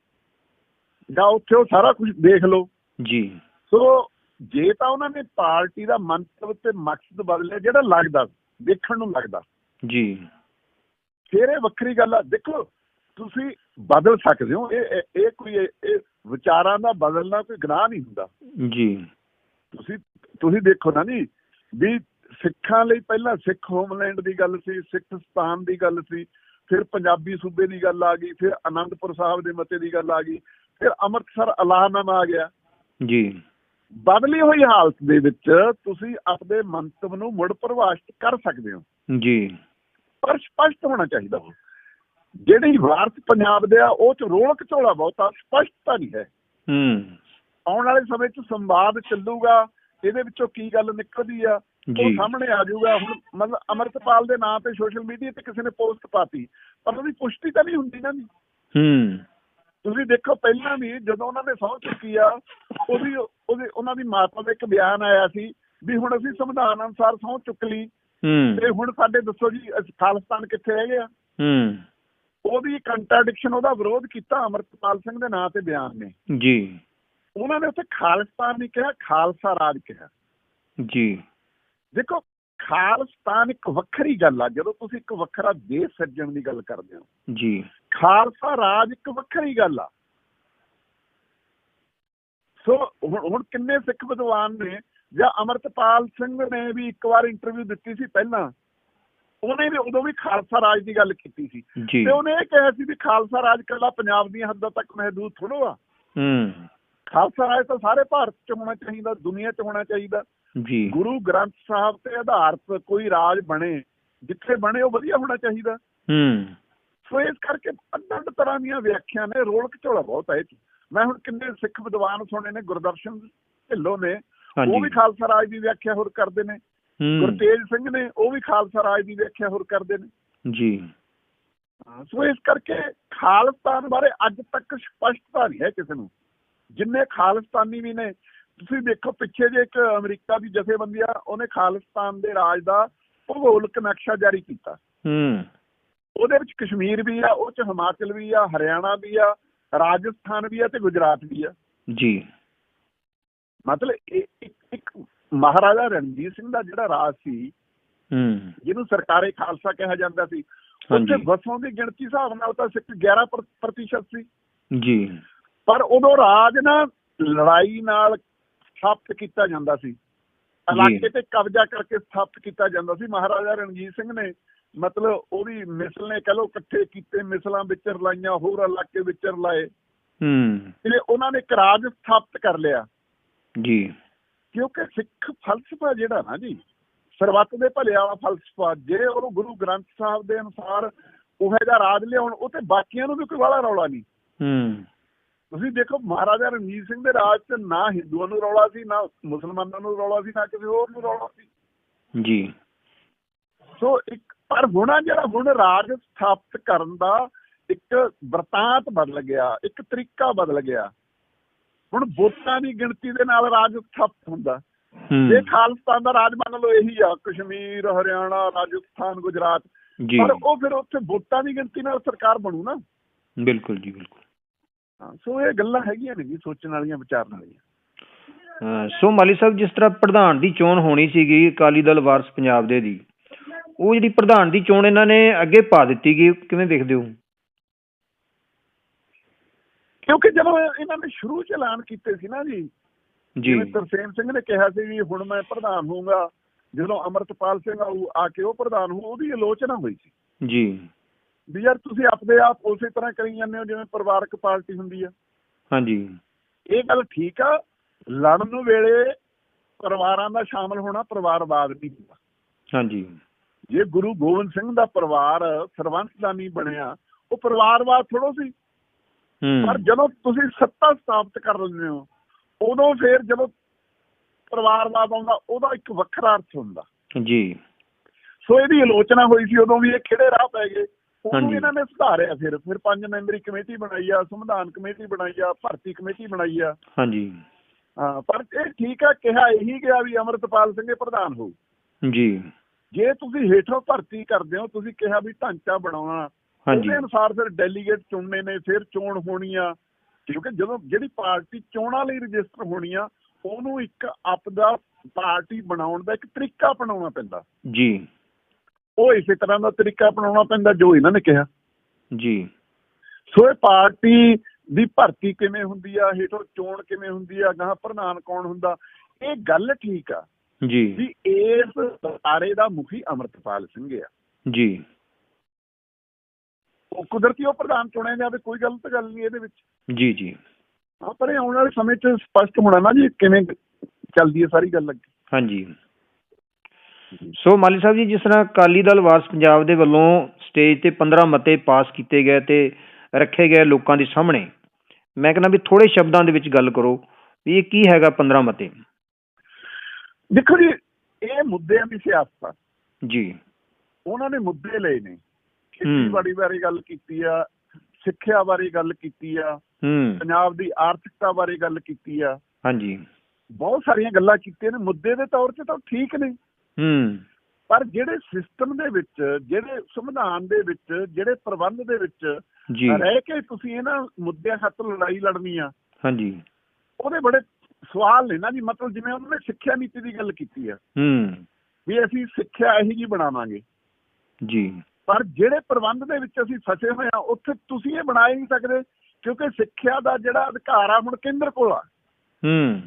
ਜਾਂ ਉੱਥੇ ਉਹ ਸਾਰਾ ਕੁਝ ਦੇਖ ਲਓ। ਜੀ। ਸੋ ਜੇ ਤਾਂ ਉਹਨਾਂ ਨੇ ਪਾਰਟੀ ਦਾ ਮੰਤਵ ਤੇ ਮਕਸਦ ਬਦਲਿਆ ਜਿਹੜਾ ਲੱਗਦਾ ਦੇਖਣ ਨੂੰ ਲੱਗਦਾ। ਜੀ। ਫਿਰ ਇਹ ਵੱਖਰੀ ਗੱਲ ਆ। ਦੇਖੋ ਤੁਸੀਂ ਬਦਲ ਸਕਦੇ ਹੋ। ਇਹ ਇਹ- ਕੋਈ ਇਹ ਵਿਚਾਰਾਂ ਦਾ ਬਦਲਣਾ ਕੋਈ ਗੁਨਾਹ ਨਹੀਂ ਹੁੰਦਾ। ਜੀ। ਤੁਸੀਂ ਤੁਸੀਂ ਦੇਖੋ ਨਾ ਜੀ ਵੀ ਸਿੱਖਾਂ ਲਈ ਪਹਿਲਾਂ ਸਿੱਖ ਹੋਮਲੈਂਡ ਦੀ ਗੱਲ ਸੀ ਸਿੱਖ ਸਤਾਨ ਦੀ ਗੱਲ ਸੀ ਫਿਰ ਪੰਜਾਬੀ ਸੂਬੇ ਦੀ ਗੱਲ ਆ ਗਈ ਫਿਰ ਆਨੰਦਪੁਰ ਸਾਹਿਬ ਦੇ ਮਤੇ ਦੀ ਗੱਲ ਆ ਗਈ ਫਿਰ ਅੰਮ੍ਰਿਤਸਰ ਐਲਾਨਨਾਮਾ ਆ ਗਿਆ। ਜੀ। ਬਦਲੀ ਹੋਈ ਹਾਲਤ ਦੇ ਵਿੱਚ ਤੁਸੀਂ ਆਪਣੇ ਮੰਤਵ ਨੂੰ ਮੁੜ ਪ੍ਰਭਾਸ਼ਿਤ ਕਰ ਸਕਦੇ ਹੋ। ਜੀ। ਪਰ ਸਪਸ਼ਟ ਹੋਣਾ ਚਾਹੀਦਾ ਜਿਹੜੀ ਵਾਰਸ ਪੰਜਾਬ ਦੇ ਆ ਉਹ ਚ ਰੋਲਕ ਝੋਲਾ ਬਹੁਤਾ ਸਪਸ਼ਟਤਾ ਨਹੀਂ ਹੈ। ਹੂੰ। ਆਉਣ ਵਾਲੇ ਸਮੇਂ 'ਚ ਸੰਵਾਦ ਚੱਲੂਗਾ ਇਹਦੇ ਵਿੱਚੋਂ ਕੀ ਗੱਲ ਨਿਕਲਦੀ ਆ ਉਹ ਸਾਹਮਣੇ ਆ ਜਾਊਗਾ। ਹੁਣ ਮਤਲਬ ਅਮਰਤਪਾਲ ਦੇ ਨਾਂ ਤੇ ਸੋਸ਼ਲ ਮੀਡੀਆ ਤੇ ਕਿਸੇ ਨੇ ਪੋਸਟ ਪਾਤੀ ਪਰ ਉਹਦੀ ਪੁਸ਼ਟੀ ਤਾਂ ਨਹੀਂ ਹੁੰਦੀ ਨਾ ਜੀ। ਹੂੰ। ਤੁਸੀਂ ਦੇਖੋ ਪਹਿਲਾਂ ਵੀ ਜਦੋਂ ਉਹਨਾਂ ਨੇ ਸਹੁੰ ਚੁੱਕੀ ਆ ਉਹਦੀ ਉਹਦੇ ਉਹਨਾਂ ਦੀ ਮਾਤਾ ਦਾ ਇੱਕ ਬਿਆਨ ਆਇਆ ਸੀ ਵੀ ਹੁਣ ਅਸੀਂ ਸੰਵਿਧਾਨ ਅਨੁਸਾਰ ਸਹੁੰ ਚੁੱਕ ਲਈ। ਤੇ ਹੁਣ ਸਾਡੇ ਦੱਸੋ ਜੀ ਖਾਲਿਸਤਾਨ ਕਿੱਥੇ ਰਹਿ ਗਿਆ? ਹੂੰ। ਉਹਦੀ ਕੰਟਰਡਿਕਸ਼ਨ ਉਹਦਾ ਵਿਰੋਧ ਕੀਤਾ ਅਮਰਤਪਾਲ ਸਿੰਘ ਦੇ ਨਾਂ ਤੇ ਬਿਆਨ ਨੇ। ਜੀ। ਉਹਨਾਂ ਨੇ ਉੱਥੇ ਖਾਲਿਸਤਾਨ ਨਹੀਂ ਕਿਹਾ ਖਾਲਸਾ ਰਾਜ ਕਿਹਾ। ਜੀ। ਦੇਖੋ ਖਾਲਿਸਤਾਨ ਇੱਕ ਵੱਖਰੀ ਗੱਲ ਆ ਜਦੋਂ ਤੁਸੀਂ ਇੱਕ ਵੱਖਰਾ ਦੇਸ਼ ਸਿਰਜਣ ਦੀ ਗੱਲ ਕਰਦੇ ਹੋ। ਜੀ। ਖਾਲਸਾ ਰਾਜ ਇੱਕ ਵੱਖਰੀ ਗੱਲ ਆ। ਸੋ ਹੁਣ ਕਿੰਨੇ ਸਿੱਖ ਵਿਦਵਾਨ ਨੇ ਜਾਂ ਅਮਰਤਪਾਲ ਸਿੰਘ ਨੇ ਵੀ ਇੱਕ ਵਾਰ ਇੰਟਰਵਿਊ ਦਿੱਤੀ ਸੀ ਪਹਿਲਾਂ ਉਹਨੇ ਵੀ ਉਦੋਂ ਵੀ ਖਾਲਸਾ ਰਾਜ ਦੀ ਗੱਲ ਕੀਤੀ ਸੀ। ਤੇ ਉਹਨੇ ਇਹ ਕਿਹਾ ਸੀ ਵੀ ਖਾਲਸਾ ਰਾਜ ਕੱਲਾ ਪੰਜਾਬ ਦੀਆਂ ਹੱਦਾਂ ਤੱਕ ਮਹਦੂਦ ਥੋੜੋ ਆ ਹੂੰ। ਖਾਲਸਾ ਰਾਜ ਤਾਂ ਸਾਰੇ ਭਾਰਤ 'ਚ ਹੋਣਾ ਚਾਹੀਦਾ ਦੁਨੀਆ 'ਚ ਹੋਣਾ ਚਾਹੀਦਾ। ਜੀ। ਗੁਰੂ ਗ੍ਰੰਥ ਸਾਹਿਬ ਤੇ ਆਧਾਰਿਤ ਕੋਈ ਰਾਜ ਬਣੇ ਜਿੱਥੇ ਬਣੇ ਉਹ ਵਧੀਆ ਹੋਣਾ ਚਾਹੀਦਾ। ਹੂੰ। ਸੋ ਇਸ ਕਰਕੇ ਅੱਡ-ਅੱਡ ਤਰ੍ਹਾਂ ਦੀਆਂ ਵਿਆਖਿਆ ਨੇ ਰੋਲ ਘਚੋਲਾ ਬਹੁਤ ਹੈ। ਮੈਂ ਹੁਣ ਕਿੰਨੇ ਸਿੱਖ ਵਿਦਵਾਨ ਸੁਣੇ ਨੇ ਗੁਰਦਰਸ਼ਨ ਢਿੱਲੋਂ ਨੇ ਉਹ ਵੀ ਖਾਲਸਾ ਰਾਜ ਦੀ ਵਿਆਖਿਆ ਹੋਰ ਕਰਦੇ ਨੇ। ਗੁਰਤੇਜ ਸਿੰਘ ਨੇ ਉਹ ਵੀ ਖਾਲਸਾ ਰਾਜ ਦੀ ਵਿਆਖਿਆ ਹੋਰ ਕਰਦੇ ਨੇ। ਜੀ। ਸੋ ਇਸ ਕਰਕੇ ਖਾਲਿਸਤਾਨ ਬਾਰੇ ਅੱਜ ਤੱਕ ਸਪਸ਼ਟਤਾ ਨਹੀਂ ਹੈ ਕਿਸੇ ਨੂੰ। ਜਿੰਨੇ ਖਾਲਿਸਤਾਨੀ ਵੀ ਨੇ ਤੁਸੀਂ ਦੇਖੋ ਪਿੱਛੇ ਜੇ ਇੱਕ ਅਮਰੀਕਾ ਦੀ ਜਥੇਬੰਦੀ ਆ ਉਹਨੇ ਖਾਲਿਸਤਾਨ ਦੇ ਰਾਜ ਦਾ ਭੂਗੋਲਿਕ ਨਕਸ਼ਾ ਜਾਰੀ ਕੀਤਾ। ਹੂੰ। ਉਹਦੇ ਵਿੱਚ ਕਸ਼ਮੀਰ ਵੀ ਆ ਉਹ ਚ ਹਿਮਾਚਲ ਵੀ ਆ ਹਰਿਆਣਾ ਵੀ ਆ ਰਾਜਸਥਾਨ ਵੀ ਆ ਤੇ ਗੁਜਰਾਤ ਵੀ ਆ। ਜੀ। ਮਤਲਬ ਇੱਕ ਇੱਕ ਮਹਾਰਾਜਾ ਰਣਜੀਤ ਸਿੰਘ ਦਾ ਜਿਹੜਾ ਰਾਜ ਸੀ ਹੂੰ। ਜਿਹਨੂੰ ਸਰਕਾਰੇ ਖਾਲਸਾ ਕਿਹਾ ਜਾਂਦਾ ਸੀ ਉੱਥੇ ਵਸੋਂ ਦੀ ਗਿਣਤੀ ਹਿਸਾਬ ਨਾਲ ਤਾਂ ਸਿੱਖ 11% ਪ੍ਰ- ਪ੍ਰਤੀਸ਼ਤ ਸੀ। ਜੀ। ਪਰ ਉਦੋਂ ਰਾਜ ਨਾ ਲੜਾਈ ਨਾਲ ਸਥਾਪਿਤ ਕੀਤਾ ਜਾਂਦਾ ਸੀ। ਇਲਾਕੇ ਤੇ ਕਬਜ਼ਾ ਕਰਕੇ ਸਥਾਪਿਤ ਕੀਤਾ ਜਾਂਦਾ ਸੀ। ਮਹਾਰਾਜਾ ਰਣਜੀਤ ਸਿੰਘ ਨੇ ਮਤਲਬ ਉਹਦੀ ਮਿਸਲ ਨੇ ਕਹ ਲੋ ਇਕੱਠੇ ਕੀਤੇ ਮਿਸਲਾਂ ਵਿੱਚ ਰਲਾਈਆਂ ਹੋਰ ਇਲਾਕੇ ਵਿੱਚ ਰਲਾਏ। ਹੂੰ। ਤੇ ਉਹਨਾਂ ਨੇ ਇੱਕ ਰਾਜ ਸਥਾਪਿਤ ਕਰ ਲਿਆ। ਜੀ। ਕਿਉਂਕਿ ਸਿੱਖ ਫਲਸਫਾ ਜਿਹੜਾ ਨਾ ਜੀ ਸਰਬੱਤ ਦੇ ਭਲੇ ਵਾਲਾ ਫਲਸਫਾ ਜੇ ਉਹ ਗੁਰੂ ਗ੍ਰੰਥ ਸਾਹਿਬ ਦੇ ਅਨੁਸਾਰ ਉਹ ਜਿਹਾ ਰਾਜ ਲਿਆਉਣ ਉਹ ਤੇ ਬਾਕੀਆਂ ਨੂੰ ਵੀ ਕੋਈ ਵਾਲਾ ਰੌਲਾ ਨਹੀਂ। ਹੂੰ। ਤੁਸੀਂ ਦੇਖੋ ਮਹਾਰਾਜਾ ਰਣਜੀਤ ਸਿੰਘ ਦੇ ਰਾਜ 'ਚ ਨਾ ਹਿੰਦੂਆਂ ਨੂੰ ਰੌਲਾ ਸੀ ਨਾ ਮੁਸਲਮਾਨਾਂ ਨੂੰ ਰੌਲਾ ਸੀ ਨਾ ਕਿਸੇ ਹੋਰ ਨੂੰ ਰੌਲਾ ਸੀ। ਜੀ। ਸੋ ਇੱਕ ਪਰ ਹੁਣ ਜਿਹੜਾ ਹੁਣ ਰਾਜ ਸਥਾਪਿਤ ਕਰਨ ਦਾ ਇੱਕ ਵਰਤਾਂਤ ਬਦਲ ਗਿਆ ਇੱਕ ਤਰੀਕਾ ਬਦਲ ਗਿਆ। ਹੁਣ ਵੋਟਾਂ ਦੀ ਗਿਣਤੀ ਦੇ ਨਾਲ ਰਾਜ ਸਥਾਪਿਤ ਹੁੰਦਾ। ਜੇ ਖਾਲਿਸਤਾਨ ਦਾ ਰਾਜ ਮੰਨ ਲਓ ਇਹੀ ਆ ਕਸ਼ਮੀਰ ਹਰਿਆਣਾ ਰਾਜਸਥਾਨ ਗੁਜਰਾਤ। ਪਰ ਉਹ ਫਿਰ ਉੱਥੇ ਵੋਟਾਂ ਦੀ ਗਿਣਤੀ ਨਾਲ ਸਰਕਾਰ ਬਣੂ ਨਾ। ਬਿਲਕੁਲ ਜੀ ਬਿਲਕੁਲ। ਸੋ ਇਹ ਗੱਲਾਂ ਹੈਗੀਆਂ ਨੇ ਜੀ ਸੋਚਣ ਵਾਲੀਆਂ ਵਿਚਾਰਨ ਵਾਲੀਆਂ। ਸੋ ਮਾਲੀ ਸਾਹਿਬ ਜਿਸ ਤਰ੍ਹਾਂ ਪ੍ਰਧਾਨ ਦੀ ਚੋਣ ਹੋਣੀ ਸੀਗੀ ਅਕਾਲੀ ਦਲ ਵਾਰਸ ਪੰਜਾਬ ਦੇ ਦੀ ਉਹ ਜਿਹੜੀ ਪ੍ਰਧਾਨ ਦੀ ਚੋਣ ਇਹਨਾਂ ਨੇ ਅੱਗੇ ਪਾ ਦਿੱਤੀ ਗਈ ਕਿਵੇਂ ਦੇਖਦੇ ਹੋ? ਕਿਉਂਕਿ ਜਦੋਂ ਇਹਨਾਂ ਨੇ ਸ਼ੁਰੂ ਚ ਐਲਾਨ ਕੀਤੇ ਸੀ ਨਾ ਜੀ ਜੀ। ਤਰਸੇਮ ਸਿੰਘ ਨੇ ਕਿਹਾ ਸੀ ਵੀ ਹੁਣ ਮੈਂ ਪ੍ਰਧਾਨ ਹੋਊਂਗਾ ਜਦੋਂ ਅਮਰਤਪਾਲ ਸਿੰਘ ਆਊ ਆ ਕੇ ਉਹ ਪ੍ਰਧਾਨ ਹੋ ਉਹਦੀ ਆਲੋਚਨਾ ਹੋਈ ਸੀ। ਜੀ। ਵੀ ਯਾਰ ਤੁਸੀਂ ਆਪਦੇ ਆਪ ਉਸੇ ਤਰ੍ਹਾਂ ਕਰੀ ਜਾਂਦੇ ਹੋ ਜਿਵੇਂ ਪਰਿਵਾਰਕ ਪਾਰਟੀ ਹੁੰਦੀ ਆ। ਹਾਂਜੀ। ਇਹ ਗੱਲ ਠੀਕ ਆ ਲੜਨ ਨੂੰ ਵੇਲੇ ਪਰਿਵਾਰਾਂ ਦਾ ਸ਼ਾਮਲ ਹੋਣਾ ਪਰਿਵਾਰਵਾਦ ਨਹੀਂ ਹੁੰਦਾ। ਹਾਂਜੀ। ਜੇ ਗੁਰੂ ਗੋਬਿੰਦ ਸਿੰਘ ਦਾ ਪਰਿਵਾਰ ਨਹੀਂ ਬਣਿਆ ਉਹ ਪਰਿਵਾਰਵਾਦ ਥੋੜੋ ਸੀ। ਪਰ ਜਦੋਂ ਤੁਸੀਂ ਸੱਤਾ ਸਥਾਪਿਤ ਕਰ ਲੈਂਦੇ ਹੋ ਉਦੋਂ ਫਿਰ ਜਦੋਂ ਪਰਿਵਾਰਵਾਦ ਆਉਂਦਾ ਉਹਦਾ ਇੱਕ ਵੱਖਰਾ ਅਰਥ ਹੁੰਦਾ। ਜੀ। ਸੋ ਇਹਦੀ ਆਲੋਚਨਾ ਹੋਈ ਸੀ ਉਦੋਂ ਵੀ ਇਹ ਕਿਹੜੇ ਰਾਹ ਪੈ ਗਏ? ਉਹਨੂੰ। ਇਹਨਾਂ ਨੇ ਸੁਧਾਰਿਆ ਫਿਰ। ਫਿਰ ਪੰਜ ਮੈਂਬਰੀ ਕਮੇਟੀ ਬਣਾਈ ਆ ਸੰਵਿਧਾਨ ਕਮੇਟੀ ਬਣਾਈ ਆ ਭਰਤੀ ਕਮੇਟੀ ਬਣਾਈ ਆ। ਹਾਂਜੀ। ਹਾਂ ਪਰ ਇਹ ਠੀਕ ਆ ਕਿਹਾ ਇਹੀ ਗਿਆ ਵੀ ਅਮਰਤਪਾਲ ਸਿੰਘ ਪ੍ਰਧਾਨ ਹੋਊ। ਜੀ। ਜੇ ਤੁਸੀਂ ਹੇਠੋਂ ਭਰਤੀ ਕਰਦੇ ਹੋ ਤੁਸੀਂ ਕਿਹਾ ਵੀ ਢਾਂਚਾ ਬਣਾਉਣਾ ਉਹਦੇ ਅਨੁਸਾਰ ਫਿਰ ਡੈਲੀਗੇਟ ਚੁਣਨੇ ਨੇ ਫਿਰ ਚੋਣ ਹੋਣੀ ਆ ਕਿਉਂਕਿ ਜਦੋਂ ਜਿਹੜੀ ਪਾਰਟੀ ਚੋਣਾਂ ਲਈ ਰਜਿਸਟਰ ਹੋਣੀ ਆ ਉਹਨੂੰ ਇੱਕ ਆਪਦਾ ਪਾਰਟੀ ਬਣਾਉਣ ਦਾ ਇੱਕ ਤਰੀਕਾ ਅਪਣਾਉਣਾ ਪੈਂਦਾ। ਜੀ। ਉਹ ਇਸੇ ਤਰ੍ਹਾਂ ਦਾ ਤਰੀਕਾ ਅਪਣਾਉਣਾ ਪੈਂਦਾ ਜੋ ਇਹਨਾਂ ਨੇ ਕਿਹਾ। ਜੀ। ਸੋ ਇਹ ਪਾਰਟੀ ਦੀ ਭਰਤੀ ਕਿਵੇਂ ਹੁੰਦੀ ਆ ਹੇਠੋਂ ਚੋਣ ਕਿਵੇਂ ਹੁੰਦੀ ਆ ਗਾਂ ਪ੍ਰਧਾਨ ਕੌਣ ਹੁੰਦਾ ਇਹ ਗੱਲ ਠੀਕ ਆ ਜੀ। ਵੀ ਇਸ ਸਾਰੇ ਦਾ ਮੁਖੀ ਅਮਰਤਪਾਲ ਸਿੰਘ ਆ। ਜੀ। ਉਹ ਕੁਦਰਤੀ ਉਹ ਪ੍ਰਧਾਨ ਚੁਣਿਆ ਜਾਵੇ ਕੋਈ ਗਲਤ ਗੱਲ ਨਹੀਂ ਇਹਦੇ ਵਿੱਚ। ਜੀ ਜੀ। ਹਾਂ ਪਰ ਇਹ ਆਉਣ ਵਾਲੇ ਸਮੇਂ 'ਚ ਸਪਸ਼ਟ ਹੋਣਾ ਨਾ ਜੀ ਕਿਵੇਂ ਚੱਲਦੀ ਹੈ ਸਾਰੀ ਗੱਲ ਅੱਗੇ। ਹਾਂਜੀ। ਸੋ ਮਾਲੀ ਸਾਹਿਬ ਜੀ ਜਿਸ ਤਰ੍ਹਾਂ ਅਕਾਲੀ ਦਲ ਵਾਰਸ ਪੰਜਾਬ ਦੇ ਵੱਲੋਂ ਸਟੇਜ ਤੇ 15 ਮਤੇ ਪਾਸ ਕੀਤੇ ਗਏ ਤੇ ਰੱਖੇ ਗਏ ਲੋਕਾਂ ਦੇ ਸਾਹਮਣੇ ਮੈਂ ਕਹਿੰਦਾ ਵੀ ਥੋੜੇ ਸ਼ਬਦਾਂ ਦੇ ਵਿੱਚ ਗੱਲ ਕਰੋ ਵੀ ਇਹ ਕੀ ਹੈਗਾ 15 ਮਤੇ? ਦੇਖੋ ਜੀ ਇਹ ਮੁੱਦਿਆਂ ਦੀ ਸਿਆਸਤ ਆ। ਜੀ। ਉਹਨਾਂ ਨੇ ਮੁੱਦੇ ਲਏ ਨੇ। ਖੇਤੀਬਾੜੀ ਬਾਰੇ ਗੱਲ ਕੀਤੀ ਆ ਸਿੱਖਿਆ ਬਾਰੇ ਗੱਲ ਕੀਤੀ ਆ ਪੰਜਾਬ ਦੀ ਆਰਥਿਕਤਾ ਬਾਰੇ ਗੱਲ ਕੀਤੀ ਆ। ਹਾਂਜੀ। ਬਹੁਤ ਸਾਰੀਆਂ ਗੱਲਾਂ ਕੀਤੀਆਂ ਨੇ ਮੁੱਦੇ ਦੇ ਤੌਰ ਤੇ ਤਾਂ ਠੀਕ ਨੇ। ਹੂੰ। ਪਰ ਜਿਹੜੇ ਸਿਸਟਮ ਦੇ ਵਿੱਚ ਜਿਹੜੇ ਸੰਵਿਧਾਨ ਦੇ ਵਿੱਚ ਜਿਹੜੇ ਪ੍ਰਬੰਧ ਦੇ ਵਿੱਚ ਰਹਿ ਕੇ ਤੁਸੀਂ ਇਹਨਾਂ ਮੁੱਦਿਆਂ ਖਾਤਰ ਲੜਾਈ ਲੜਨੀ ਆ ਹਾਂਜੀ। ਉਹਦੇ ਬੜੇ ਸਵਾਲ ਨੇ ਨਾ ਜੀ। ਮਤਲਬ ਜਿਵੇਂ ਉਹਨਾਂ ਨੇ ਸਿੱਖਿਆ ਨੀਤੀ ਦੀ ਗੱਲ ਕੀਤੀ ਆ। ਹੂੰ। ਵੀ ਅਸੀਂ ਸਿੱਖਿਆ ਇਹੀ ਜੀ ਬਣਾਵਾਂਗੇ। ਜੀ। ਪਰ ਜਿਹੜੇ ਪ੍ਰਬੰਧ ਦੇ ਵਿੱਚ ਅਸੀਂ ਫਸੇ ਹੋਏ ਆ ਉੱਥੇ ਤੁਸੀਂ ਇਹ ਬਣਾ ਹੀ ਨਹੀਂ ਸਕਦੇ ਕਿਉਂਕਿ ਸਿੱਖਿਆ ਦਾ ਜਿਹੜਾ ਅਧਿਕਾਰ ਆ ਹੁਣ ਕੇਂਦਰ ਕੋਲ ਆ। ਹੂੰ।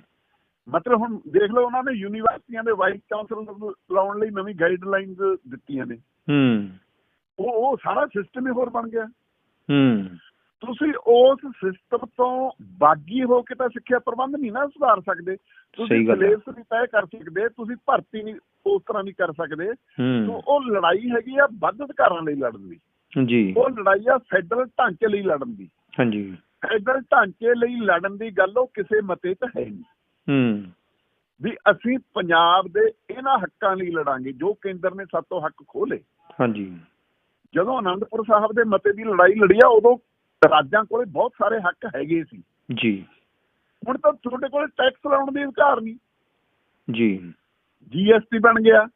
ਮਤਲਬ ਹੁਣ ਦੇਖ ਲਓ ਉਹਨਾਂ ਨੇ ਯੂਨੀਵਰਸਿਟੀਆਂ ਦੇ ਵਾਈਸ ਚਾਂਸਲਰ ਲਾਉਣ ਲਈ ਨਵੀਂ ਗਾਈਡਲਾਈਨਸ ਦਿੱਤੀਆਂ ਨੇ। ਹੂੰ। ਉਹ ਉਹ ਸਾਰਾ ਸਿਸਟਮ ਹੀ ਹੋਰ ਬਣ ਗਿਆ। ਹੂੰ। ਤੁਸੀਂ ਉਸ ਸਿਸਟਮ ਤੋਂ ਬਾਗੀ ਹੋ ਕੇ ਤਾਂ ਸਿੱਖਿਆ ਪ੍ਰਬੰਧ ਨਹੀਂ ਨਾ ਸੁਧਾਰ ਸਕਦੇ। ਤੁਸੀਂ। ਸਿਲੇਬਸ ਨਹੀਂ ਤੈਅ ਕਰ ਸਕਦੇ ਤੁਸੀਂ ਭਰਤੀ ਨਹੀਂ ਉਸ ਤਰ੍ਹਾਂ ਨਹੀਂ ਕਰ ਸਕਦੇ। ਸੋ ਉਹ ਲੜਾਈ ਹੈਗੀ ਆ ਵੱਧ ਅਧਿਕਾਰਾਂ ਲਈ ਲੜਨ ਦੀ। ਜੀ। ਉਹ ਲੜਾਈ ਆ ਫੈਡਰਲ ਢਾਂਚੇ ਲਈ ਲੜਨ ਦੀ। ਹਾਂਜੀ। ਫੈਡਰਲ ਢਾਂਚੇ ਲਈ ਲੜਨ ਦੀ ਗੱਲ ਉਹ ਕਿਸੇ ਮਤੇ 'ਚ ਹੈ ਨਹੀਂ। ਹੂੰ। ਵੀ ਅਸੀਂ ਪੰਜਾਬ ਦੇ ਇਹਨਾਂ ਹੱਕਾਂ ਲਈ ਲੜਾਂਗੇ ਜੋ ਕੇਂਦਰ ਨੇ ਸਾਤੋਂ ਹੱਕ ਖੋਲੇ ਹਾਂਜੀ। ਜਦੋਂ ਆਨੰਦਪੁਰ ਸਾਹਿਬ ਦੇ ਮਤੇ ਦੀ ਲੜਾਈ ਲੜੀ ਆ ਉਦੋਂ ਰਾਜਾਂ ਕੋਲੇ ਬਹੁਤ ਸਾਰੇ ਹੱਕ ਹੈਗੇ ਸੀ। ਜੀ। ਹੁਣ ਤਾਂ ਤੁਹਾਡੇ ਕੋਲੇ ਟੈਕਸ ਲਾਉਣ ਦੀ ਅਧਿਕਾਰ ਨਹੀਂ। ਜੀ। ਜੀਐਸਟੀ ਬਣ ਗਿਆ।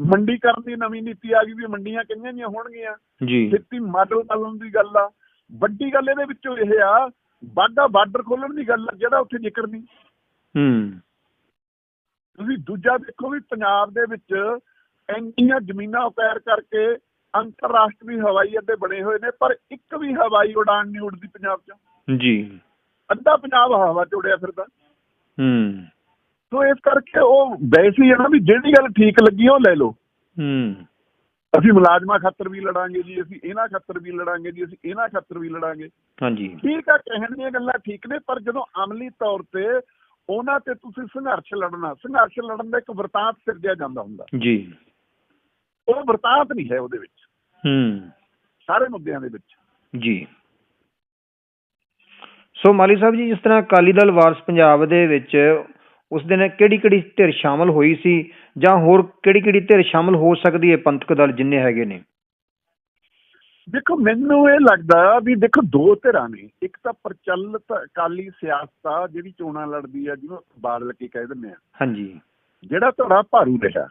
ਮੰਡੀਕਰਨ ਦੀ ਨਵੀਂ ਨੀਤੀ ਆ ਗਈ ਵੀ ਮੰਡੀਆਂ ਕਿੰਨੀਆਂ ਜੀਆਂ ਹੋਣਗੀਆਂ। ਜੀ। ਖੇਤੀ ਮਾਡਲ ਬਦਲਣ ਦੀ ਗੱਲ ਆ। ਵੱਡੀ ਗੱਲ ਇਹਦੇ ਵਿੱਚੋਂ ਇਹ ਆ ਬਾਗਾ ਬਾਰਡਰ ਖੋਲਣ ਦੀ ਗੱਲ ਆ ਜਿਹੜਾ ਉੱਥੇ ਜ਼ਿਕਰ ਨਹੀਂ। ਹੂੰ। ਤੁਸੀਂ ਦੂਜਾ ਦੇਖੋ ਵੀ ਪੰਜਾਬ ਦੇ ਵਿੱਚ ਇੰਨੀਆਂ ਜ਼ਮੀਨਾਂ ਉਪੈਰ ਕਰਕੇ ਅੰਤਰਰਾਸ਼ਟਰੀ ਹਵਾਈ ਅੱਡੇ ਬਣੇ ਹੋਏ ਨੇ ਪਰ ਇੱਕ ਵੀ ਹਵਾਈ ਉਡਾਨ ਨਹੀਂ ਉੱਡਦੀ ਪੰਜਾਬ 'ਚ। ਜੀ। ਅੱਧਾ ਪੰਜਾਬ ਹਵਾ 'ਚ ਉੜਿਆ ਫਿਰਦਾ। ਹੂੰ। ਸੋ ਇਸ ਕਰਕੇ ਉਹ ਵੈਸੇ ਹੀ ਨਾ ਵੀ ਜਿਹੜੀ ਗੱਲ ਠੀਕ ਲੱਗੀ ਉਹ ਲੈ ਲਓ। ਹੂੰ। ਅਸੀਂ ਮੁਲਾਜ਼ਮਾਂ ਖਾਤਰ ਵੀ ਲੜਾਂਗੇ ਜੀ ਅਸੀਂ ਇਹਨਾਂ ਖਾਤਰ ਵੀ ਲੜਾਂਗੇ ਜੀ ਅਸੀਂ ਇਹਨਾਂ ਖਾਤਰ ਵੀ ਲੜਾਂਗੇ। ਹਾਂਜੀ। ਠੀਕ ਆ ਕਹਿਣ ਦੀਆਂ ਗੱਲਾਂ ਠੀਕ ਨੇ ਪਰ ਜਦੋਂ ਅਮਲੀ ਤੌਰ ਤੇ ਉਹਨਾਂ ਤੇ ਤੁਸੀਂ ਸੰਘਰਸ਼ ਲੜਨਾ ਸੰਘਰਸ਼ ਲੜਨ ਦਾ ਇੱਕ ਵਰਤਾਂਤ ਸਿਰਜਿਆ ਜਾਂਦਾ ਹੁੰਦਾ। ਜੀ। ਉਹ ਵਰਤਾਂਤ ਨਹੀਂ ਹੈ ਉਹਦੇ ਵਿੱਚ। ਹੂੰ। ਸਾਰੇ ਮੁੱਦਿਆਂ ਦੇ ਵਿੱਚ। ਜੀ। ਸੋ ਮਾਲੀ ਸਾਹਿਬ ਜੀ ਜਿਸ ਤਰ੍ਹਾਂ ਅਕਾਲੀ ਦਲ ਵਾਰਸ ਪੰਜਾਬ ਦੇ ਵਿੱਚ ਉਸ ਦਿਨ ਕਿਹੜੀ ਕਿਹੜੀ ਧਿਰ ਸ਼ਾਮਲ ਹੋਈ ਸੀ ਜਾਂ ਹੋਰ ਕਿਹੜੀ ਕਿਹੜੀ ਧਿਰ ਸ਼ਾਮਲ ਹੋ ਸਕਦੀ ਹੈ ਪੰਥਕ ਦਲ ਜਿੰਨੇ ਹੈਗੇ ਨੇ? ਦੇਖੋ ਮੈਨੂੰ ਇਹ ਲੱਗਦਾ ਵੀ ਦੇਖੋ ਦੋ ਧਿਰਾਂ ਨੇ। ਇੱਕ ਤਾਂ ਪ੍ਰਚਲਿਤ ਅਕਾਲੀ ਸਿਆਸਤ ਆ ਜਿਹੜੀ ਚੋਣਾਂ ਲੜਦੀ ਆ ਜਿਹਨੂੰ ਬਾਦਲ ਕੇ ਕਹਿ ਦਿੰਦੇ ਆ। ਹਾਂਜੀ। ਜਿਹੜਾ ਧੜਾ ਭਾਰੂ ਰਿਹਾ।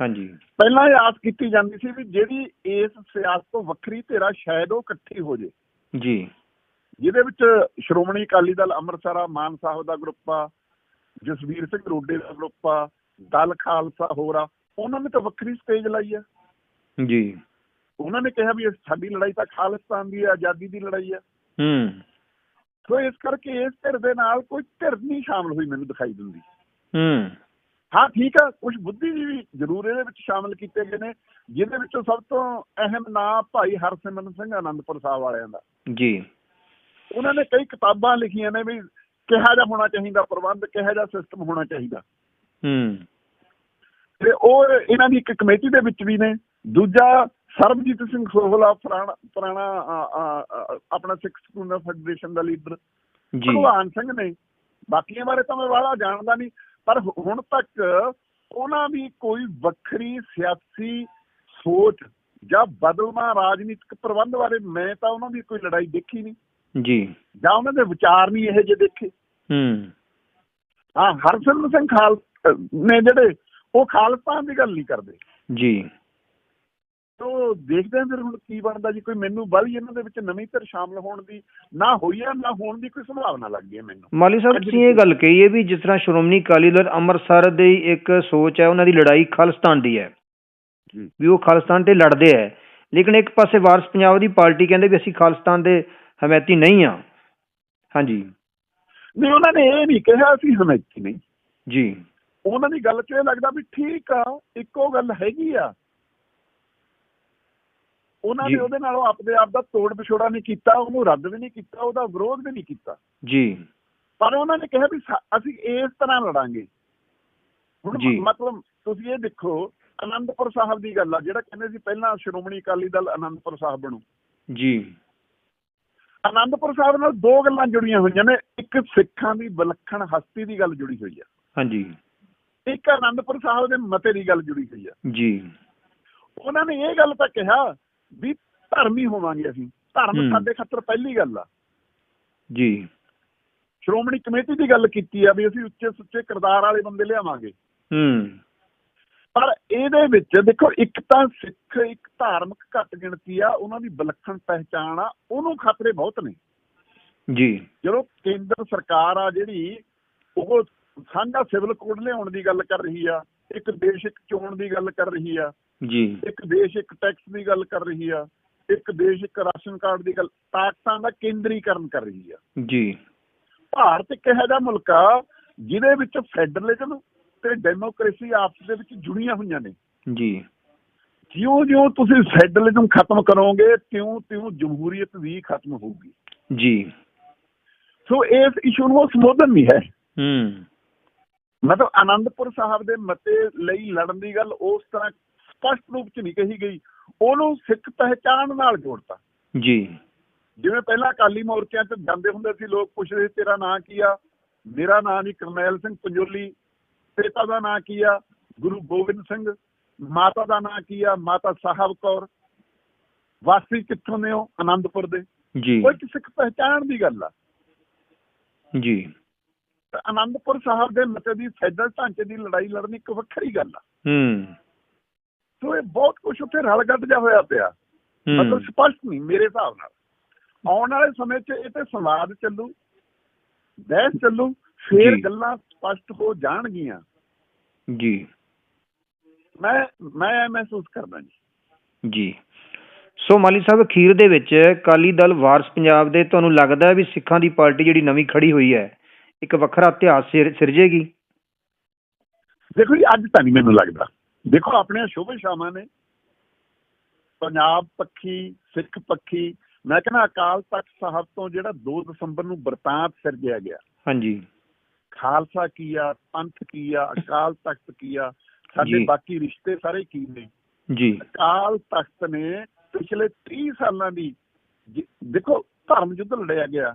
ਹਾਂਜੀ। ਪਹਿਲਾਂ ਇਹ ਆਸ ਕੀਤੀ ਜਾਂਦੀ ਸੀ ਵੀ ਜਿਹੜੀ ਇਸ ਸਿਆਸਤ ਤੋਂ ਵੱਖਰੀ ਧਿਰਾ ਸ਼ਾਇਦ ਉਹ ਇਕੱਠੀ ਹੋ ਜੇ। ਜੀ। ਜਿਹਦੇ ਵਿੱਚ ਸ਼੍ਰੋਮਣੀ ਅਕਾਲੀ ਦਲ ਅੰਮ੍ਰਿਤਸਰ ਆ ਮਾਨ ਸਾਹਿਬ ਦਾ ਗਰੁੱਪ ਆ ਜਸਵੀਰ ਸਿੰਘ ਰੋਡੇ ਦਾ ਗਰੁੱਪ ਆ ਦਲ ਖਾਲਸਾ ਹੋਰ ਆ ਉਹਨਾਂ ਨੇ ਤਾਂ ਵੱਖਰੀ ਸਟੇਜ ਲਾਈ ਆ। ਜੀ। ਉਹਨਾਂ ਨੇ ਕਿਹਾ ਵੀ ਇਹ ਸਾਡੀ ਲੜਾਈ ਤਾਂ ਖਾਲਿਸਤਾਨ ਦੀ ਆਜ਼ਾਦੀ ਦੀ ਲੜਾਈ ਆ। ਹੂੰ। ਸੋ ਇਸ ਕਰਕੇ ਇਸ ਧਿਰ ਦੇ ਨਾਲ ਕੋਈ ਧਿਰ ਨਹੀਂ ਸ਼ਾਮਲ ਹੋਈ ਮੈਨੂੰ ਦਿਖਾਈ ਦਿੰਦੀ। ਹੂੰ। ਹਾਂ ਠੀਕ ਆ ਕੁਝ ਬੁੱਧੀਜੀਵੀ ਜ਼ਰੂਰ ਇਹਦੇ ਵਿੱਚ ਸ਼ਾਮਲ ਕੀਤੇ ਗਏ ਨੇ ਜਿਹਦੇ ਵਿੱਚੋਂ ਸਭ ਤੋਂ ਅਹਿਮ ਨਾਂ ਭਾਈ ਹਰਸਿਮਰਨ ਸਿੰਘ ਆਨੰਦਪੁਰ ਸਾਹਿਬ ਵਾਲਿਆਂ ਦਾ। ਜੀ। ਉਹਨਾਂ ਨੇ ਕਈ ਕਿਤਾਬਾਂ ਲਿਖੀਆਂ ਨੇ ਵੀ ਕਿਹਾ ਜਾ ਹੋਣਾ ਚਾਹੀਦਾ ਪ੍ਰਬੰਧ ਕਿਹਾ ਜਾ ਸਿਸਟਮ ਹੋਣਾ ਚਾਹੀਦਾ। ਹੂੰ। ਤੇ ਉਹ ਇਹਨਾਂ ਦੀ ਇੱਕ ਕਮੇਟੀ ਦੇ ਵਿੱਚ ਵੀ ਨੇ। ਦੂਜਾ ਸਰਬਜੀਤ ਸਿੰਘ ਸੋਹਲਾ ਪੁਰਾਣਾ ਆਪਣਾ ਸਿੱਖ ਸਕੂਲ ਫੈਡਰੇਸ਼ਨ ਦਾ ਲੀਡਰ। ਜੀ। ਭਗਵਾਨ ਸਿੰਘ ਨੇ। ਬਾਕੀਆਂ ਬਾਰੇ ਤਾਂ ਮੈਂ ਵਾਲਾ ਜਾਣਦਾ ਨਹੀਂ ਪਰ ਹੁਣ ਤੱਕ ਉਹਨਾਂ ਦੀ ਕੋਈ ਵੱਖਰੀ ਸਿਆਸੀ ਸੋਚ ਜਾਂ ਬਦਲਵਾਂ ਰਾਜਨੀਤਿਕ ਪ੍ਰਬੰਧ ਬਾਰੇ ਮੈਂ ਤਾਂ ਉਹਨਾਂ ਦੀ ਕੋਈ ਲੜਾਈ ਦੇਖੀ ਨਹੀਂ। ਜੀ। ਜਾਂ ਉਹਨਾਂ ਦੇ ਵਿਚਾਰ ਨਹੀਂ ਇਹੋ ਜਿਹੇ ਦੇਖੇ। ਹੂੰ। ਹਾਂ ਹਰਸਿਮਰਤ ਸਿੰਘ ਖਾਲ ਨੇ ਜਿਹੜੇ ਉਹ ਖਾਲਸਾ ਦੀ ਗੱਲ ਨਹੀਂ ਕਰਦੇ। ਜੀ। ਤੋ ਦੇਖਦੇ ਹਾਂ ਫਿਰ ਹੁਣ ਕੀ ਬਣਦਾ ਜੀ ਕੋਈ ਮੈਨੂੰ ਬਾਹਲੀ ਇਹਨਾਂ ਦੇ ਵਿੱਚ ਨਵੀਂ ਧਿਰ ਸ਼ਾਮਲ ਹੋਣ ਦੀ ਨਾ ਹੋਈ ਆ ਨਾ ਹੋਣ ਦੀ ਕੋਈ ਸੰਭਾਵਨਾ ਲੱਗਦੀ ਹੈ ਮੈਨੂੰ। ਮਾਲੀ ਸਾਹਿਬ ਤੁਸੀਂ ਇਹ ਗੱਲ ਕਹੀ ਹੈ ਵੀ ਜਿਸ ਤਰ੍ਹਾਂ ਸ਼੍ਰੋਮਣੀ ਅਕਾਲੀ ਦਲ ਅੰਮ੍ਰਿਤਸਰ ਦੀ ਇੱਕ ਸੋਚ ਹੈ ਉਹਨਾਂ ਦੀ ਲੜਾਈ ਖਾਲਿਸਤਾਨ ਦੀ ਹੈ। ਵੀ ਉਹ ਖਾਲਿਸਤਾਨ ਤੇ ਲੜਦੇ ਹੈ। ਲੇਕਿਨ ਇੱਕ ਪਾਸੇ ਵਾਰਸ ਪੰਜਾਬ ਦੀ ਪਾਰਟੀ ਕਹਿੰਦੇ ਵੀ ਅਸੀਂ ਖਾਲਿਸਤਾਨ ਦੇ ਹਮਾਇਤੀ ਨਹੀਂ ਆ ਹਾਂਜੀ। ਨਹੀਂ ਉਹਨਾਂ ਨੇ ਇਹ ਨਹੀਂ ਕਿਹਾ ਅਸੀਂ ਹਮਾਇਤੀ ਨਹੀਂ ਜੀ। ਉਹਨਾਂ ਦੀ ਗੱਲ 'ਚ ਇਹ ਲੱਗਦਾ ਵੀ ਠੀਕ ਆ ਇੱਕੋ ਗੱਲ ਹੈਗੀ ਆ। ਉਹਨਾਂ। ਨੇ ਉਹਦੇ ਨਾਲੋਂ ਆਪਦੇ ਆਪ ਦਾ ਤੋੜ ਵਿਛੋੜਾ ਨਹੀਂ ਕੀਤਾ ਉਹਨੂੰ ਰੱਦ ਵੀ ਨਹੀਂ ਕੀਤਾ ਉਹਦਾ ਵਿਰੋਧ ਵੀ ਨਹੀਂ ਕੀਤਾ। ਜੀ। ਪਰ ਉਹਨਾਂ ਨੇ ਕਿਹਾ ਵੀ ਅਸੀਂ ਇਸ ਤਰ੍ਹਾਂ ਲੜਾਂਗੇ। ਹੁਣ ਜੀ। ਮਤਲਬ ਤੁਸੀਂ ਇਹ ਦੇਖੋ ਆਨੰਦਪੁਰ ਸਾਹਿਬ ਦੀ ਗੱਲ ਆ ਜਿਹੜਾ ਕਹਿੰਦੇ ਸੀ ਪਹਿਲਾਂ ਸ਼੍ਰੋਮਣੀ ਅਕਾਲੀ ਦਲ ਆਨੰਦਪੁਰ ਸਾਹਿਬ ਬਣੂ। ਜੀ। ਆਨੰਦਪੁਰ ਸਾਹਿਬ ਨਾਲ ਦੋ ਗੱਲਾਂ ਜੁੜੀਆਂ ਹੋਈਆਂ ਨੇ। ਇੱਕ ਸਿੱਖਾਂ ਦੀ ਵਿਲੱਖਣ ਹਸਤੀ ਦੀ ਗੱਲ ਜੁੜੀ ਹੋਈ ਆ। ਹਾਂਜੀ। ਇੱਕ ਆਨੰਦਪੁਰ ਸਾਹਿਬ ਦੇ ਮਤੇ ਦੀ ਗੱਲ ਜੁੜੀ ਹੋਈ ਆ। ਜੀ। ਉਹਨਾਂ ਨੇ ਇਹ ਗੱਲ ਤਾਂ ਕਿਹਾ ਵੀ ਧਰਮੀ ਹੋਵਾਂਗੇ ਅਸੀਂ। ਧਰਮ ਹੂੰ। ਸਾਡੇ ਖਾਤਰ ਪਹਿਲੀ ਗੱਲ ਆ। ਜੀ। ਸ਼੍ਰੋਮਣੀ ਕਮੇਟੀ ਦੀ ਗੱਲ ਕੀਤੀ ਆ ਵੀ ਅਸੀਂ ਉੱਚੇ ਸੁੱਚੇ ਕਿਰਦਾਰ ਵਾਲੇ ਬੰਦੇ ਲਿਆਵਾਂਗੇ। ਹੂੰ। ਇਹਦੇ ਵਿੱਚ ਦੇਖੋ ਇੱਕ ਤਾਂ ਸਿੱਖ ਇੱਕ ਧਾਰਮਿਕ ਘੱਟ ਗਿਣਤੀ ਆ ਉਹਨਾਂ ਦੀ ਵਿਲੱਖਣ ਪਹਿਚਾਣ ਆ ਉਹਨੂੰ ਖਤਰੇ ਬਹੁਤ ਨੇ। ਜੀ। ਜਦੋਂ ਕੇਂਦਰ ਸਰਕਾਰ ਆ ਜਿਹੜੀ ਉਹ ਸਾਂਝਾ ਸਿਵਲ ਕੋਡ ਲਿਆਉਣ ਦੀ ਗੱਲ ਕਰ ਰਹੀ ਆ ਇੱਕ ਦੇਸ਼ ਇੱਕ ਚੋਣ ਦੀ ਗੱਲ ਕਰ ਰਹੀ ਆ ਜੀ। ਇੱਕ ਦੇਸ਼ ਇੱਕ ਟੈਕਸ ਦੀ ਗੱਲ ਕਰ ਰਹੀ ਆ ਇੱਕ ਦੇਸ਼ ਇੱਕ ਰਾਸ਼ਨ ਕਾਰਡ ਦੀ ਗੱਲ ਤਾਕਤਾਂ ਦਾ ਕੇਂਦਰੀਕਰਨ ਕਰ ਰਹੀ ਆ। ਜੀ। ਭਾਰਤ ਇੱਕ ਇਹੋ ਜਿਹਾ ਮੁਲਕ ਆ ਜਿਹਦੇ ਵਿੱਚ ਫੈਡਰਲਿਜ਼ਮ ਤੇ ਡੈਮੋਕ੍ਰੇਸੀ ਆਪਸ ਦੇ ਵਿੱਚ ਜੁੜੀਆਂ ਹੋਈਆਂ ਨੇ। ਜੀ। ਜਿਉਂ-ਜਿਉਂ ਤੁਸੀਂ ਫੈਡਰਲਿਜ਼ਮ ਖਤਮ ਕਰੋਗੇ ਤਿਉਂ-ਤਿਉਂ ਜਮਹੂਰੀਅਤ ਵੀ ਖਤਮ ਹੋਊਗੀ। ਜੀ। ਸੋ ਇਸ ਇਸ਼ੂ ਨੂੰ ਸੰਬੋਧਨ ਨਹੀਂ ਹੈ। ਹੂੰ। ਮਤਲਬ ਆਨੰਦਪੁਰ ਸਾਹਿਬ ਦੇ ਮਤੇ ਲਈ ਲੜਨ ਦੀ ਗੱਲ ਉਸ ਤਰ੍ਹਾਂ ਸਪਸ਼ਟ ਰੂਪ ਚ ਨਹੀਂ ਕਹੀ ਗਈ। ਉਹਨੂੰ ਸਿੱਖ ਪਹਿਚਾਣ ਨਾਲ ਜੋੜਤਾ। ਜੀ। ਜਿਵੇਂ ਪਹਿਲਾਂ ਅਕਾਲੀ ਮੋਰਚਿਆਂ ਤੇ ਜਾਂਦੇ ਹੁੰਦੇ ਸੀ ਲੋਕ ਪੁੱਛਦੇ ਸੀ ਤੇਰਾ ਨਾਂ ਕੀ ਆ? ਮੇਰਾ ਨਾਂ ਜੀ ਕਰਨੈਲ ਸਿੰਘ ਪੰਜੋਲੀ। ਪਿਤਾ ਦਾ ਨਾਂ ਕੀ ਆ? ਗੁਰੂ ਗੋਬਿੰਦ ਸਿੰਘ। ਮਾਤਾ ਦਾ ਨਾਂ ਕੀ ਆ? ਮਾਤਾ ਸਾਹਿਬ ਕੌਰ। ਵਾਸੀ ਕਿੱਥੋਂ ਦੇ ਹੋ ਆਨੰਦਪੁਰ ਦੇ। ਜੀ। ਉਹ ਇੱਕ ਸਿੱਖ ਪਹਿਚਾਣ ਦੀ ਗੱਲ ਆ। ਜੀ। ਆਨੰਦਪੁਰ ਸਾਹਿਬ ਦੇ ਮਤੇ ਦੀ ਫੈਡਰਲ ਢਾਂਚੇ ਦੀ ਲੜਾਈ ਲੜਨੀ ਇੱਕ ਵੱਖਰੀ ਗੱਲ ਆ। ਹੂੰ। ਸੋ ਇਹ ਬਹੁਤ ਕੁਝ ਉੱਥੇ ਰਲ ਗੱਡ ਜਾ ਹੋਇਆ ਪਿਆ। ਮਤਲਬ ਸਪਸ਼ਟ ਨਹੀਂ ਮੇਰੇ ਹਿਸਾਬ ਨਾਲ। ਆਉਣ ਵਾਲੇ ਸਮੇਂ 'ਚ ਇਹ ਤੇ ਸੰਵਾਦ ਚੱਲੂ ਬਹਿਸ ਚੱਲੂ ਫੇਰ। ਗੱਲਾਂ ਸਪਸ਼ਟ ਹੋ ਜਾਣਗੀਆਂ। ਜੀ। ਮੈਂ ਮੈਂ ਇਹ ਮਹਿਸੂਸ ਕਰਦਾ ਜੀ। ਜੀ। ਸੋ ਮਾਲੀ ਸਾਹਿਬ ਅਖੀਰ ਦੇ ਵਿੱਚ ਅਕਾਲੀ ਦਲ ਵਾਰਸ ਪੰਜਾਬ ਦੇ ਤੁਹਾਨੂੰ ਲੱਗਦਾ ਹੈ ਵੀ ਸਿੱਖਾਂ ਦੀ ਪਾਰਟੀ ਜਿਹੜੀ ਨਵੀਂ ਖੜੀ ਹੋਈ ਹੈ ਇੱਕ ਵੱਖਰਾ ਇਤਿਹਾਸ ਸਿਰ- ਸਿਰਜੇਗੀ? ਦੇਖੋ ਜੀ ਅੱਜ ਤਾਂ ਨਹੀਂ ਮੈਨੂੰ ਲੱਗਦਾ। ਦੇਖੋ ਆਪਣੇ ਸ਼ੋਭੇ ਸ਼ਾਮਾਂ ਨੇ। ਪੰਜਾਬ ਪੱਖੀ ਸਿੱਖ ਪੱਖੀ ਮੈਂ ਕਹਿੰਦਾ ਅਕਾਲ ਤਖਤ ਸਾਹਿਬ ਤੋਂ ਜਿਹੜਾ 2 ਦਸੰਬਰ ਨੂੰ ਵਰਤਾਂਤ ਸਿਰਜਿਆ ਗਿਆ। ਹਾਂਜੀ। ਖਾਲਸਾ ਕੀ ਆ ਪੰਥ ਕੀ ਆ ਅਕਾਲ ਤਖਤ ਕੀ ਆ ਸਾਡੇ। ਬਾਕੀ ਰਿਸ਼ਤੇ ਸਾਰੇ ਕੀ ਨੇ? ਜੀ। ਅਕਾਲ ਤਖਤ ਨੇ ਪਿਛਲੇ 30 ਸਾਲਾਂ ਦੀ ਦੇਖੋ ਧਰਮ ਯੁੱਧ ਲੜਿਆ ਗਿਆ।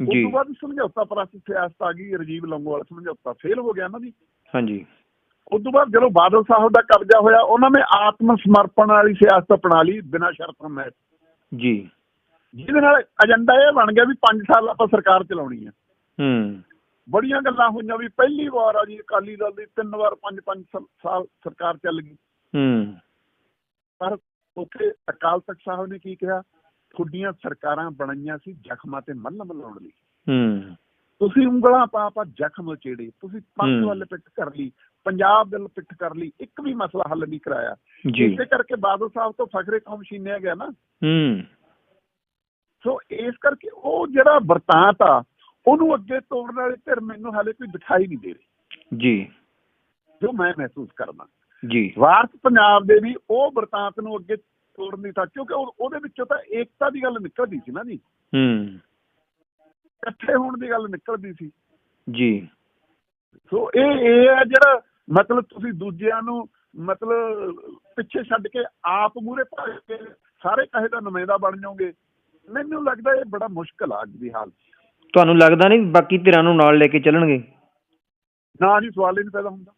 ਉਸ ਤੋਂ ਬਾਅਦ ਸਮਝੌਤਾ ਪ੍ਰਸਤ ਸਿਆਸਤ ਆ ਗਈ ਰਾਜੀਵ ਲੰਗੋਵਾਲ ਸਮਝੌਤਾ ਫੇਲ ਹੋ ਗਿਆ ਨਾ ਜੀ। ਹਾਂਜੀ। ਉਸ ਤੋਂ ਬਾਅਦ ਜਦੋਂ ਬਾਦਲ ਸਾਹਿਬ ਦਾ ਕਬਜ਼ਾ ਹੋਇਆ ਉਹਨਾਂ ਨੇ ਆਤਮ ਸਮਰਪਣ ਵਾਲੀ ਸਿਆਸਤ ਅਪਣਾ ਲਈ ਬਿਨਾਂ ਸ਼ਰਤਾਂ ਮੈਂ ਜੀ। ਜਿਹਦੇ ਨਾਲ ਏਜੰਡਾ ਇਹ ਬਣ ਗਿਆ ਵੀ 5 ਸਾਲ ਆਪਾਂ ਸਰਕਾਰ ਚਲਾਉਣੀ ਹੈ। ਹੂੰ। ਬੜੀਆਂ ਗੱਲਾਂ ਹੋਈਆਂ ਵੀ ਪਹਿਲੀ ਵਾਰ ਆ ਜੀ ਅਕਾਲੀ ਦਲ ਦੀ ਤਿੰਨ ਵਾਰ ਪੰਜ ਪੰਜ ਸ- ਸਾਲ ਸਰਕਾਰ ਚੱਲ ਗਈ। ਹੂੰ। ਪਰ ਉੱਥੇ ਅਕਾਲ ਤਖਤ ਸਾਹਿਬ ਨੇ ਕੀ ਕਿਹਾ? ਤੁਹਾਡੀਆਂ ਸਰਕਾਰਾਂ ਬਣਾਈਆਂ ਸੀ ਜ਼ਖਮਾਂ ਤੇ ਮੱਲਮ ਲਾਉਣ ਲਈ। ਹੂੰ। ਤੁਸੀਂ ਉਂਗਲਾਂ ਪਾ ਪਾ ਜ਼ਖਮ ਚੇੜੇ ਤੁਸੀਂ ਹੂੰ। ਵੱਲ ਪਿੱਠ ਕਰ ਲਈ ਪੰਜਾਬ ਵੱਲ ਪਿੱਠ ਕਰ ਲਈ ਇੱਕ ਵੀ ਮਸਲਾ ਹੱਲ ਨਹੀਂ ਕਰਾਇਆ। ਇਸੇ ਕਰਕੇ ਬਾਦਲ ਸਾਹਿਬ ਤੋਂ ਫਖਰੇ ਕੌਮ ਛੀਨਿਆ ਗਿਆ ਨਾ। ਹੂੰ। ਸੋ ਇਸ ਕਰਕੇ ਉਹ ਜਿਹੜਾ ਵਰਤਾਂਤ ਆ ਉਹਨੂੰ ਅੱਗੇ ਤੋੜਨ ਵਾਲੇ ਧਿਰ ਮੈਨੂੰ ਹਾਲੇ ਕੋਈ ਦਿਖਾਈ ਨਹੀਂ ਦੇ ਰਹੀ। ਜੀ। ਜੋ ਮੈਂ ਮਹਿਸੂਸ ਕਰਦਾ। ਜੀ। ਵਾਰਸ ਪੰਜਾਬ ਦੇ ਵੀ ਉਹ ਵਰਤਾਂਤ ਨੂੰ ਅੱਗੇ ਤੋੜਨ ਦੀ ਤਾਂ ਕਿਉਂਕਿ ਉਹ- ਉਹਦੇ ਵਿੱਚੋਂ ਤਾਂ ਏਕਤਾ ਦੀ ਗੱਲ ਨਿਕਲਦੀ ਸੀ ਨਾ ਜੀ। ਹੂੰ। ਇਕੱਠੇ ਹੋਣ ਦੀ ਗੱਲ ਨਿਕਲਦੀ ਸੀ। ਜੀ। ਸੋ ਇਹ ਇਹ ਹੈ ਜਿਹੜਾ ਮਤਲਬ ਤੁਸੀਂ ਦੂਜਿਆਂ ਨੂੰ ਮਤਲਬ ਪਿੱਛੇ ਛੱਡ ਕੇ ਆਪ ਮੂਰੇ ਪਾ ਕੇ ਸਾਰੇ ਕਹੇ ਦਾ ਨੁਮਾਇੰਦਾ ਬਣ ਜਾਓਗੇ। ਮੈਨੂੰ ਲੱਗਦਾ ਇਹ ਬੜਾ ਮੁਸ਼ਕਲ ਆ ਅੱਜ ਦੀ ਹਾਲਤ 'ਚ। ਤੁਹਾਨੂੰ ਲੱਗਦਾ ਨਹੀਂ ਬਾਕੀ ਧਿਰਾਂ ਨੂੰ ਨਾਲ ਲੈ ਕੇ ਚੱਲਣਗੇ? ਨਾ ਜੀ ਸਵਾਲ ਹੀ ਨਹੀਂ ਪੈਦਾ ਹੁੰਦਾ।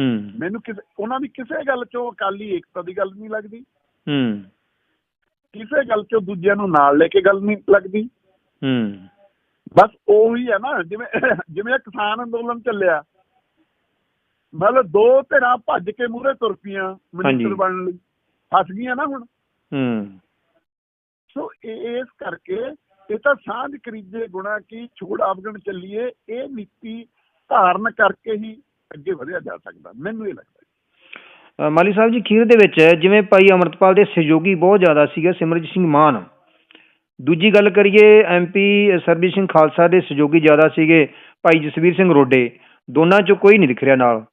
ਹੂੰ। ਮੈਨੂੰ ਕਿਸੇ ਉਹਨਾਂ ਦੀ ਕਿਸੇ ਗੱਲ 'ਚੋਂ ਅਕਾਲੀ ਏਕਤਾ ਦੀ ਗੱਲ ਨਹੀਂ ਲੱਗਦੀ। ਹੂੰ। ਕਿਸੇ ਗੱਲ 'ਚੋਂ ਦੂਜਿਆਂ ਨੂੰ ਨਾਲ ਲੈ ਕੇ ਗੱਲ ਨਹੀਂ ਲੱਗਦੀ। ਹੂੰ। ਬਸ ਉਹੀ ਹੈ ਨਾ ਜਿਵੇਂ ਜਿਵੇਂ ਕਿਸਾਨ ਅੰਦੋਲਨ ਚੱਲਿਆ। ਮਤਲਬ ਦੋ ਧਿਰਾਂ ਭੱਜ ਕੇ ਮੂਹਰੇ ਤੁਰ ਪਈਆਂ ਮਿਨਿਸਟਰ। ਬਣਨ ਲਈ। ਫਸ ਗਈਆਂ ਨਾ ਹੁਣ। ਹੂੰ। ਸੋ ਇਸ ਕਰਕੇ ਇਹ ਤਾਂ ਸਾਂਝ ਕਰੀਜੇ ਗੁਣਾ ਕੀ ਛੋੜ ਆਵਗਣ ਚੱਲੀਏ ਇਹ ਨੀਤੀ ਧਾਰਨ ਕਰਕੇ ਹੀ ਅੱਗੇ ਵਧਿਆ ਜਾ ਸਕਦਾ ਮੈਨੂੰ ਇਹ ਲੱਗਦਾ। ਮਾਲੀ ਸਾਹਿਬ ਜੀ ਖੀਰ ਦੇ ਵਿੱਚ ਜਿਵੇਂ ਭਾਈ ਅਮਰਤਪਾਲ ਦੇ ਸਹਿਯੋਗੀ ਬਹੁਤ ਜ਼ਿਆਦਾ ਸੀਗਾ ਸਿਮਰਜੀਤ ਸਿੰਘ ਮਾਨ। ਦੂਜੀ ਗੱਲ ਕਰੀਏ ਐਮਪੀ ਸਰਬਜੀਤ ਸਿੰਘ ਖਾਲਸਾ ਦੇ ਸਹਿਯੋਗੀ ਜ਼ਿਆਦਾ ਸੀਗੇ ਭਾਈ ਜਸਵੀਰ ਸਿੰਘ ਰੋਡੇ। ਦੋਨਾਂ ਚੋਂ ਕੋਈ ਨਹੀਂ ਦਿਖ ਰਿਹਾ ਨਾਲ।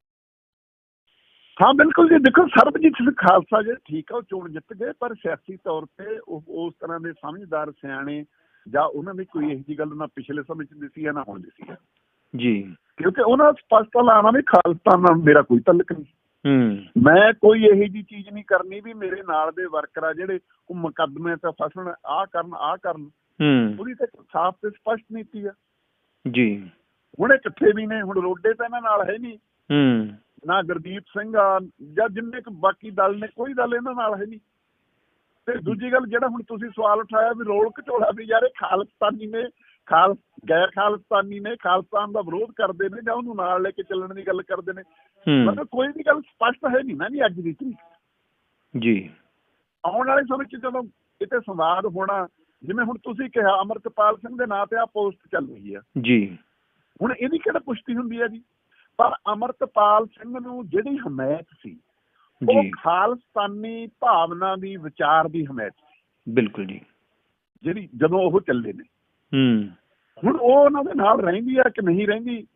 ਹਾਂ ਬਿਲਕੁਲ ਜੀ ਦੇਖੋ ਸਰਬਜੀਤ ਸਿੰਘ ਖਾਲਸਾ ਜੇ ਠੀਕ ਆ ਉਹ ਚੋਣ ਜਿੱਤ ਗਏ ਪਰ ਸਿਆਸੀ ਤੌਰ ਤੇ ਉਹ ਉਸ ਤਰ੍ਹਾਂ ਦੇ ਸਮਝਦਾਰ ਸਿਆਣੇ ਜਾਂ ਉਹਨਾਂ ਦੀ ਕੋਈ ਇਹੋ ਜਿਹੀ ਗੱਲ ਨਾ ਪਿਛਲੇ ਸਮੇਂ 'ਚ ਦਿਸੀ ਹੈ ਨਾ ਹੁਣ ਦਿਸੀ ਹੈ। ਜੀ। ਕਿਉਂਕਿ ਉਹਨਾਂ ਸਪਸ਼ਟ ਐਲਾਨਾ ਵੀ ਖਾਲਸਾ ਨਾਲ ਮੇਰਾ ਕੋਈ ਤਾਲੁਕ ਨਹੀਂ। ਹੂੰ। ਮੈਂ ਕੋਈ ਇਹੋ ਜਿਹੀ ਚੀਜ਼ ਨਹੀਂ ਕਰਨੀ ਵੀ ਮੇਰੇ ਨਾਲ ਦੇ ਵਰਕਰ ਆ ਜਿਹੜੇ ਉਹ ਮੁਕੱਦਮੇ ਤੇ ਫਸਣ ਆਹ ਕਰਨ ਆਹ ਕਰਨ। ਹੂੰ। ਉਹਦੀ ਤਾਂ ਸਾਫ਼ ਤੇ ਸਪਸ਼ਟ ਨੀਤੀ ਆ। ਜੀ। ਹੁਣ ਇਕੱਠੇ ਵੀ ਨੇ ਹੁਣ ਰੋਡੇ ਤਾਂ ਇਹਨਾਂ ਨਾਲ ਹੈ ਨਹੀਂ। ਹੂੰ। ਨਾ ਗੁਰਦੀਪ ਸਿੰਘ ਆ ਜਾਂ ਜਿੰਨੇ ਕੁ ਬਾਕੀ ਦਲ ਨੇ ਕੋਈ ਦਲ ਇਹਨਾਂ ਨਾਲ ਹੈ ਨਹੀਂ। ਤੇ ਦੂਜੀ ਗੱਲ ਜਿਹੜਾ ਹੁਣ ਤੁਸੀਂ ਸਵਾਲ ਉਠਾਇਆ ਵੀ ਰੋਲ ਘਟੋਲਾ ਵੀ ਯਾਰ ਇਹ ਖਾਲਸਤਾਨੀ ਨੇ ਖਾਲ ਗੈਰ ਖਾਲਸਤਾਨੀ ਨੇ ਖਾਲਸਤਾਨ ਦਾ ਵਿਰੋਧ ਕਰਦੇ ਨੇ ਜਾਂ ਉਹਨੂੰ ਨਾਲ ਲੈ ਕੇ ਚੱਲਣ ਦੀ ਗੱਲ ਕਰਦੇ ਨੇ। ਮਤਲਬ ਕੋਈ ਵੀ ਗੱਲ ਸਪਸ਼ਟ ਹੈ ਨਹੀਂ ਨਾ ਜੀ ਅੱਜ ਦੀ ਤਰੀਕ। ਜੀ। ਆਉਣ ਵਾਲੇ ਸਮੇਂ 'ਚ ਜਦੋਂ ਕਿਤੇ ਸੰਵਾਦ ਹੋਣਾ ਜਿਵੇਂ ਹੁਣ ਤੁਸੀਂ ਕਿਹਾ ਅਮਰਤਪਾਲ ਸਿੰਘ ਦੇ ਨਾਂ ਤੇ ਆ ਪੋਸਟ ਚੱਲ ਰਹੀ ਆ। ਜੀ। ਹੁਣ ਇਹਦੀ ਕਿਹੜਾ ਪੁਸ਼ਟੀ ਹੁੰਦੀ ਹੈ ਜੀ? ਪਰ ਅਮਰਤਪਾਲ ਸਿੰਘ ਨੂੰ ਜਿਹੜੀ ਹਮਾਇਤ ਸੀ ਉਹ ਖਾਲਸਤਾਨੀ ਭਾਵਨਾ ਦੀ ਵਿਚਾਰ ਦੀ ਹਮਾਇਤ ਬਿਲਕੁਲ ਜੀ। ਜਿਹੜੀ ਜਦੋਂ ਉਹ ਚੱਲੇ ਨੇ। ਹੂੰ। ਹੁਣ ਉਹ ਉਹਨਾਂ ਦੇ ਨਾਲ ਰਹਿੰਦੀ ਆ ਕਿ ਨਹੀਂ ਰਹਿੰਦੀ?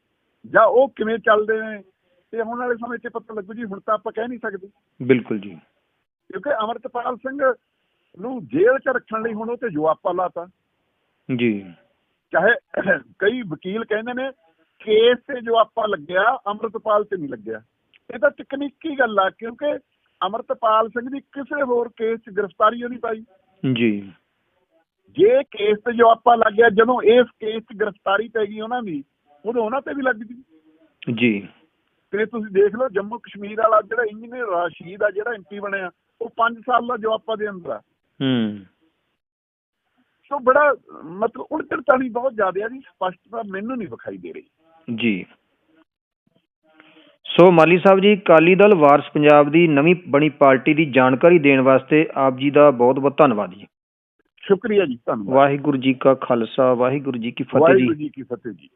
ਜਾਂ ਉਹ ਕਿਵੇਂ ਚੱਲਦੇ ਨੇ? ਤੇ ਹੁਣ ਵਾਲੇ ਸਮੇਂ 'ਚ ਪਤਾ ਲੱਗੂ ਜੀ ਹੁਣ ਤਾਂ ਆਪਾਂ ਕਹਿ ਨਹੀਂ ਸਕਦੇ। ਬਿਲਕੁਲ ਜੀ। ਕਿਉਂਕਿ ਅਮਰਤਪਾਲ ਸਿੰਘ ਨੂੰ ਜੇਲ੍ਹ 'ਚ ਰੱਖਣ ਲਈ ਹੁਣ ਉਹ ਤੇ ਜਵਾਬਾ ਲਾਤਾ। ਜੀ। ਚਾਹੇ ਕਈ ਵਕੀਲ ਕਹਿੰਦੇ ਨੇ ਕੇਸ ਤੇ ਜੋ ਆਪਾਂ ਲੱਗਿਆ ਅੰਮ੍ਰਿਤਪਾਲ ਤੇ ਨਹੀਂ ਲੱਗਿਆ। ਇਹ ਤਾਂ ਤਕਨੀਕੀ ਗੱਲ ਆ ਕਿਉਂਕਿ ਅੰਮ੍ਰਿਤਪਾਲ ਸਿੰਘ ਦੀ ਕਿਸੇ ਹੋਰ ਕੇਸ 'ਚ ਗ੍ਰਿਫਤਾਰੀ ਨਹੀਂ ਪਾਈ। ਜੀ। ਜੇ ਕੇਸ ਤੇ ਜੋ ਆਪਾਂ ਲੱਗਿਆ ਜਦੋਂ ਇਸ ਕੇਸ 'ਚ ਗ੍ਰਿਫਤਾਰੀ ਪੈ ਗਈ ਉਹਨਾਂ ਦੀ ਉਦੋਂ ਉਹਨਾਂ ਤੇ ਵੀ ਲੱਗ ਗਈ। ਜੀ। ਤੇ ਤੁਸੀਂ ਦੇਖ ਲਓ ਜੰਮੂ ਕਸ਼ਮੀਰ ਵਾਲਾ ਜਿਹੜਾ ਇੰਜੀਨੀਅਰ ਰਾਸ਼ੀਦ ਆ ਜਿਹੜਾ ਐਮਪੀ ਬਣਿਆ ਉਹ 5 ਸਾਲ ਦਾ ਜਵਾਬਾ ਦੇ ਅੰਦਰ ਆ। ਹੂੰ। ਸੋ ਬੜਾ ਮਤਲਬ ਉਲਝਣਤਾਣੀ ਬਹੁਤ ਜ਼ਿਆਦਾ ਆ ਜੀ ਸਪਸ਼ਟਤਾ ਮੈਨੂੰ ਨਹੀਂ ਵਿਖਾਈ ਦੇ ਰਹੀ। ਜੀ। ਸੋ ਮਾਲੀ ਸਾਹਿਬ ਜੀ ਕਾਲੀ ਦਲ ਵਾਰਸ ਪੰਜਾਬ ਦੀ ਨਵੀਂ ਬਣੀ ਪਾਰਟੀ ਦੀ ਜਾਣਕਾਰੀ ਦੇਣ ਵਾਸਤੇ ਆਪ ਜੀ ਦਾ ਬਹੁਤ ਬਹੁਤ ਧੰਨਵਾਦ ਜੀ। ਸ਼ੁਕਰੀਆ ਜੀ ਧੰਨਵਾਦ। ਵਾਹਿਗੁਰੂ ਜੀ ਕਾ ਖਾਲਸਾ ਵਾਹਿਗੁਰੂ ਜੀ ਕੀ ਫਤਿਹ ਜੀ। ਵਾਹਿਗੁਰੂ ਜੀ ਕੀ ਫਤਿਹ ਜੀ।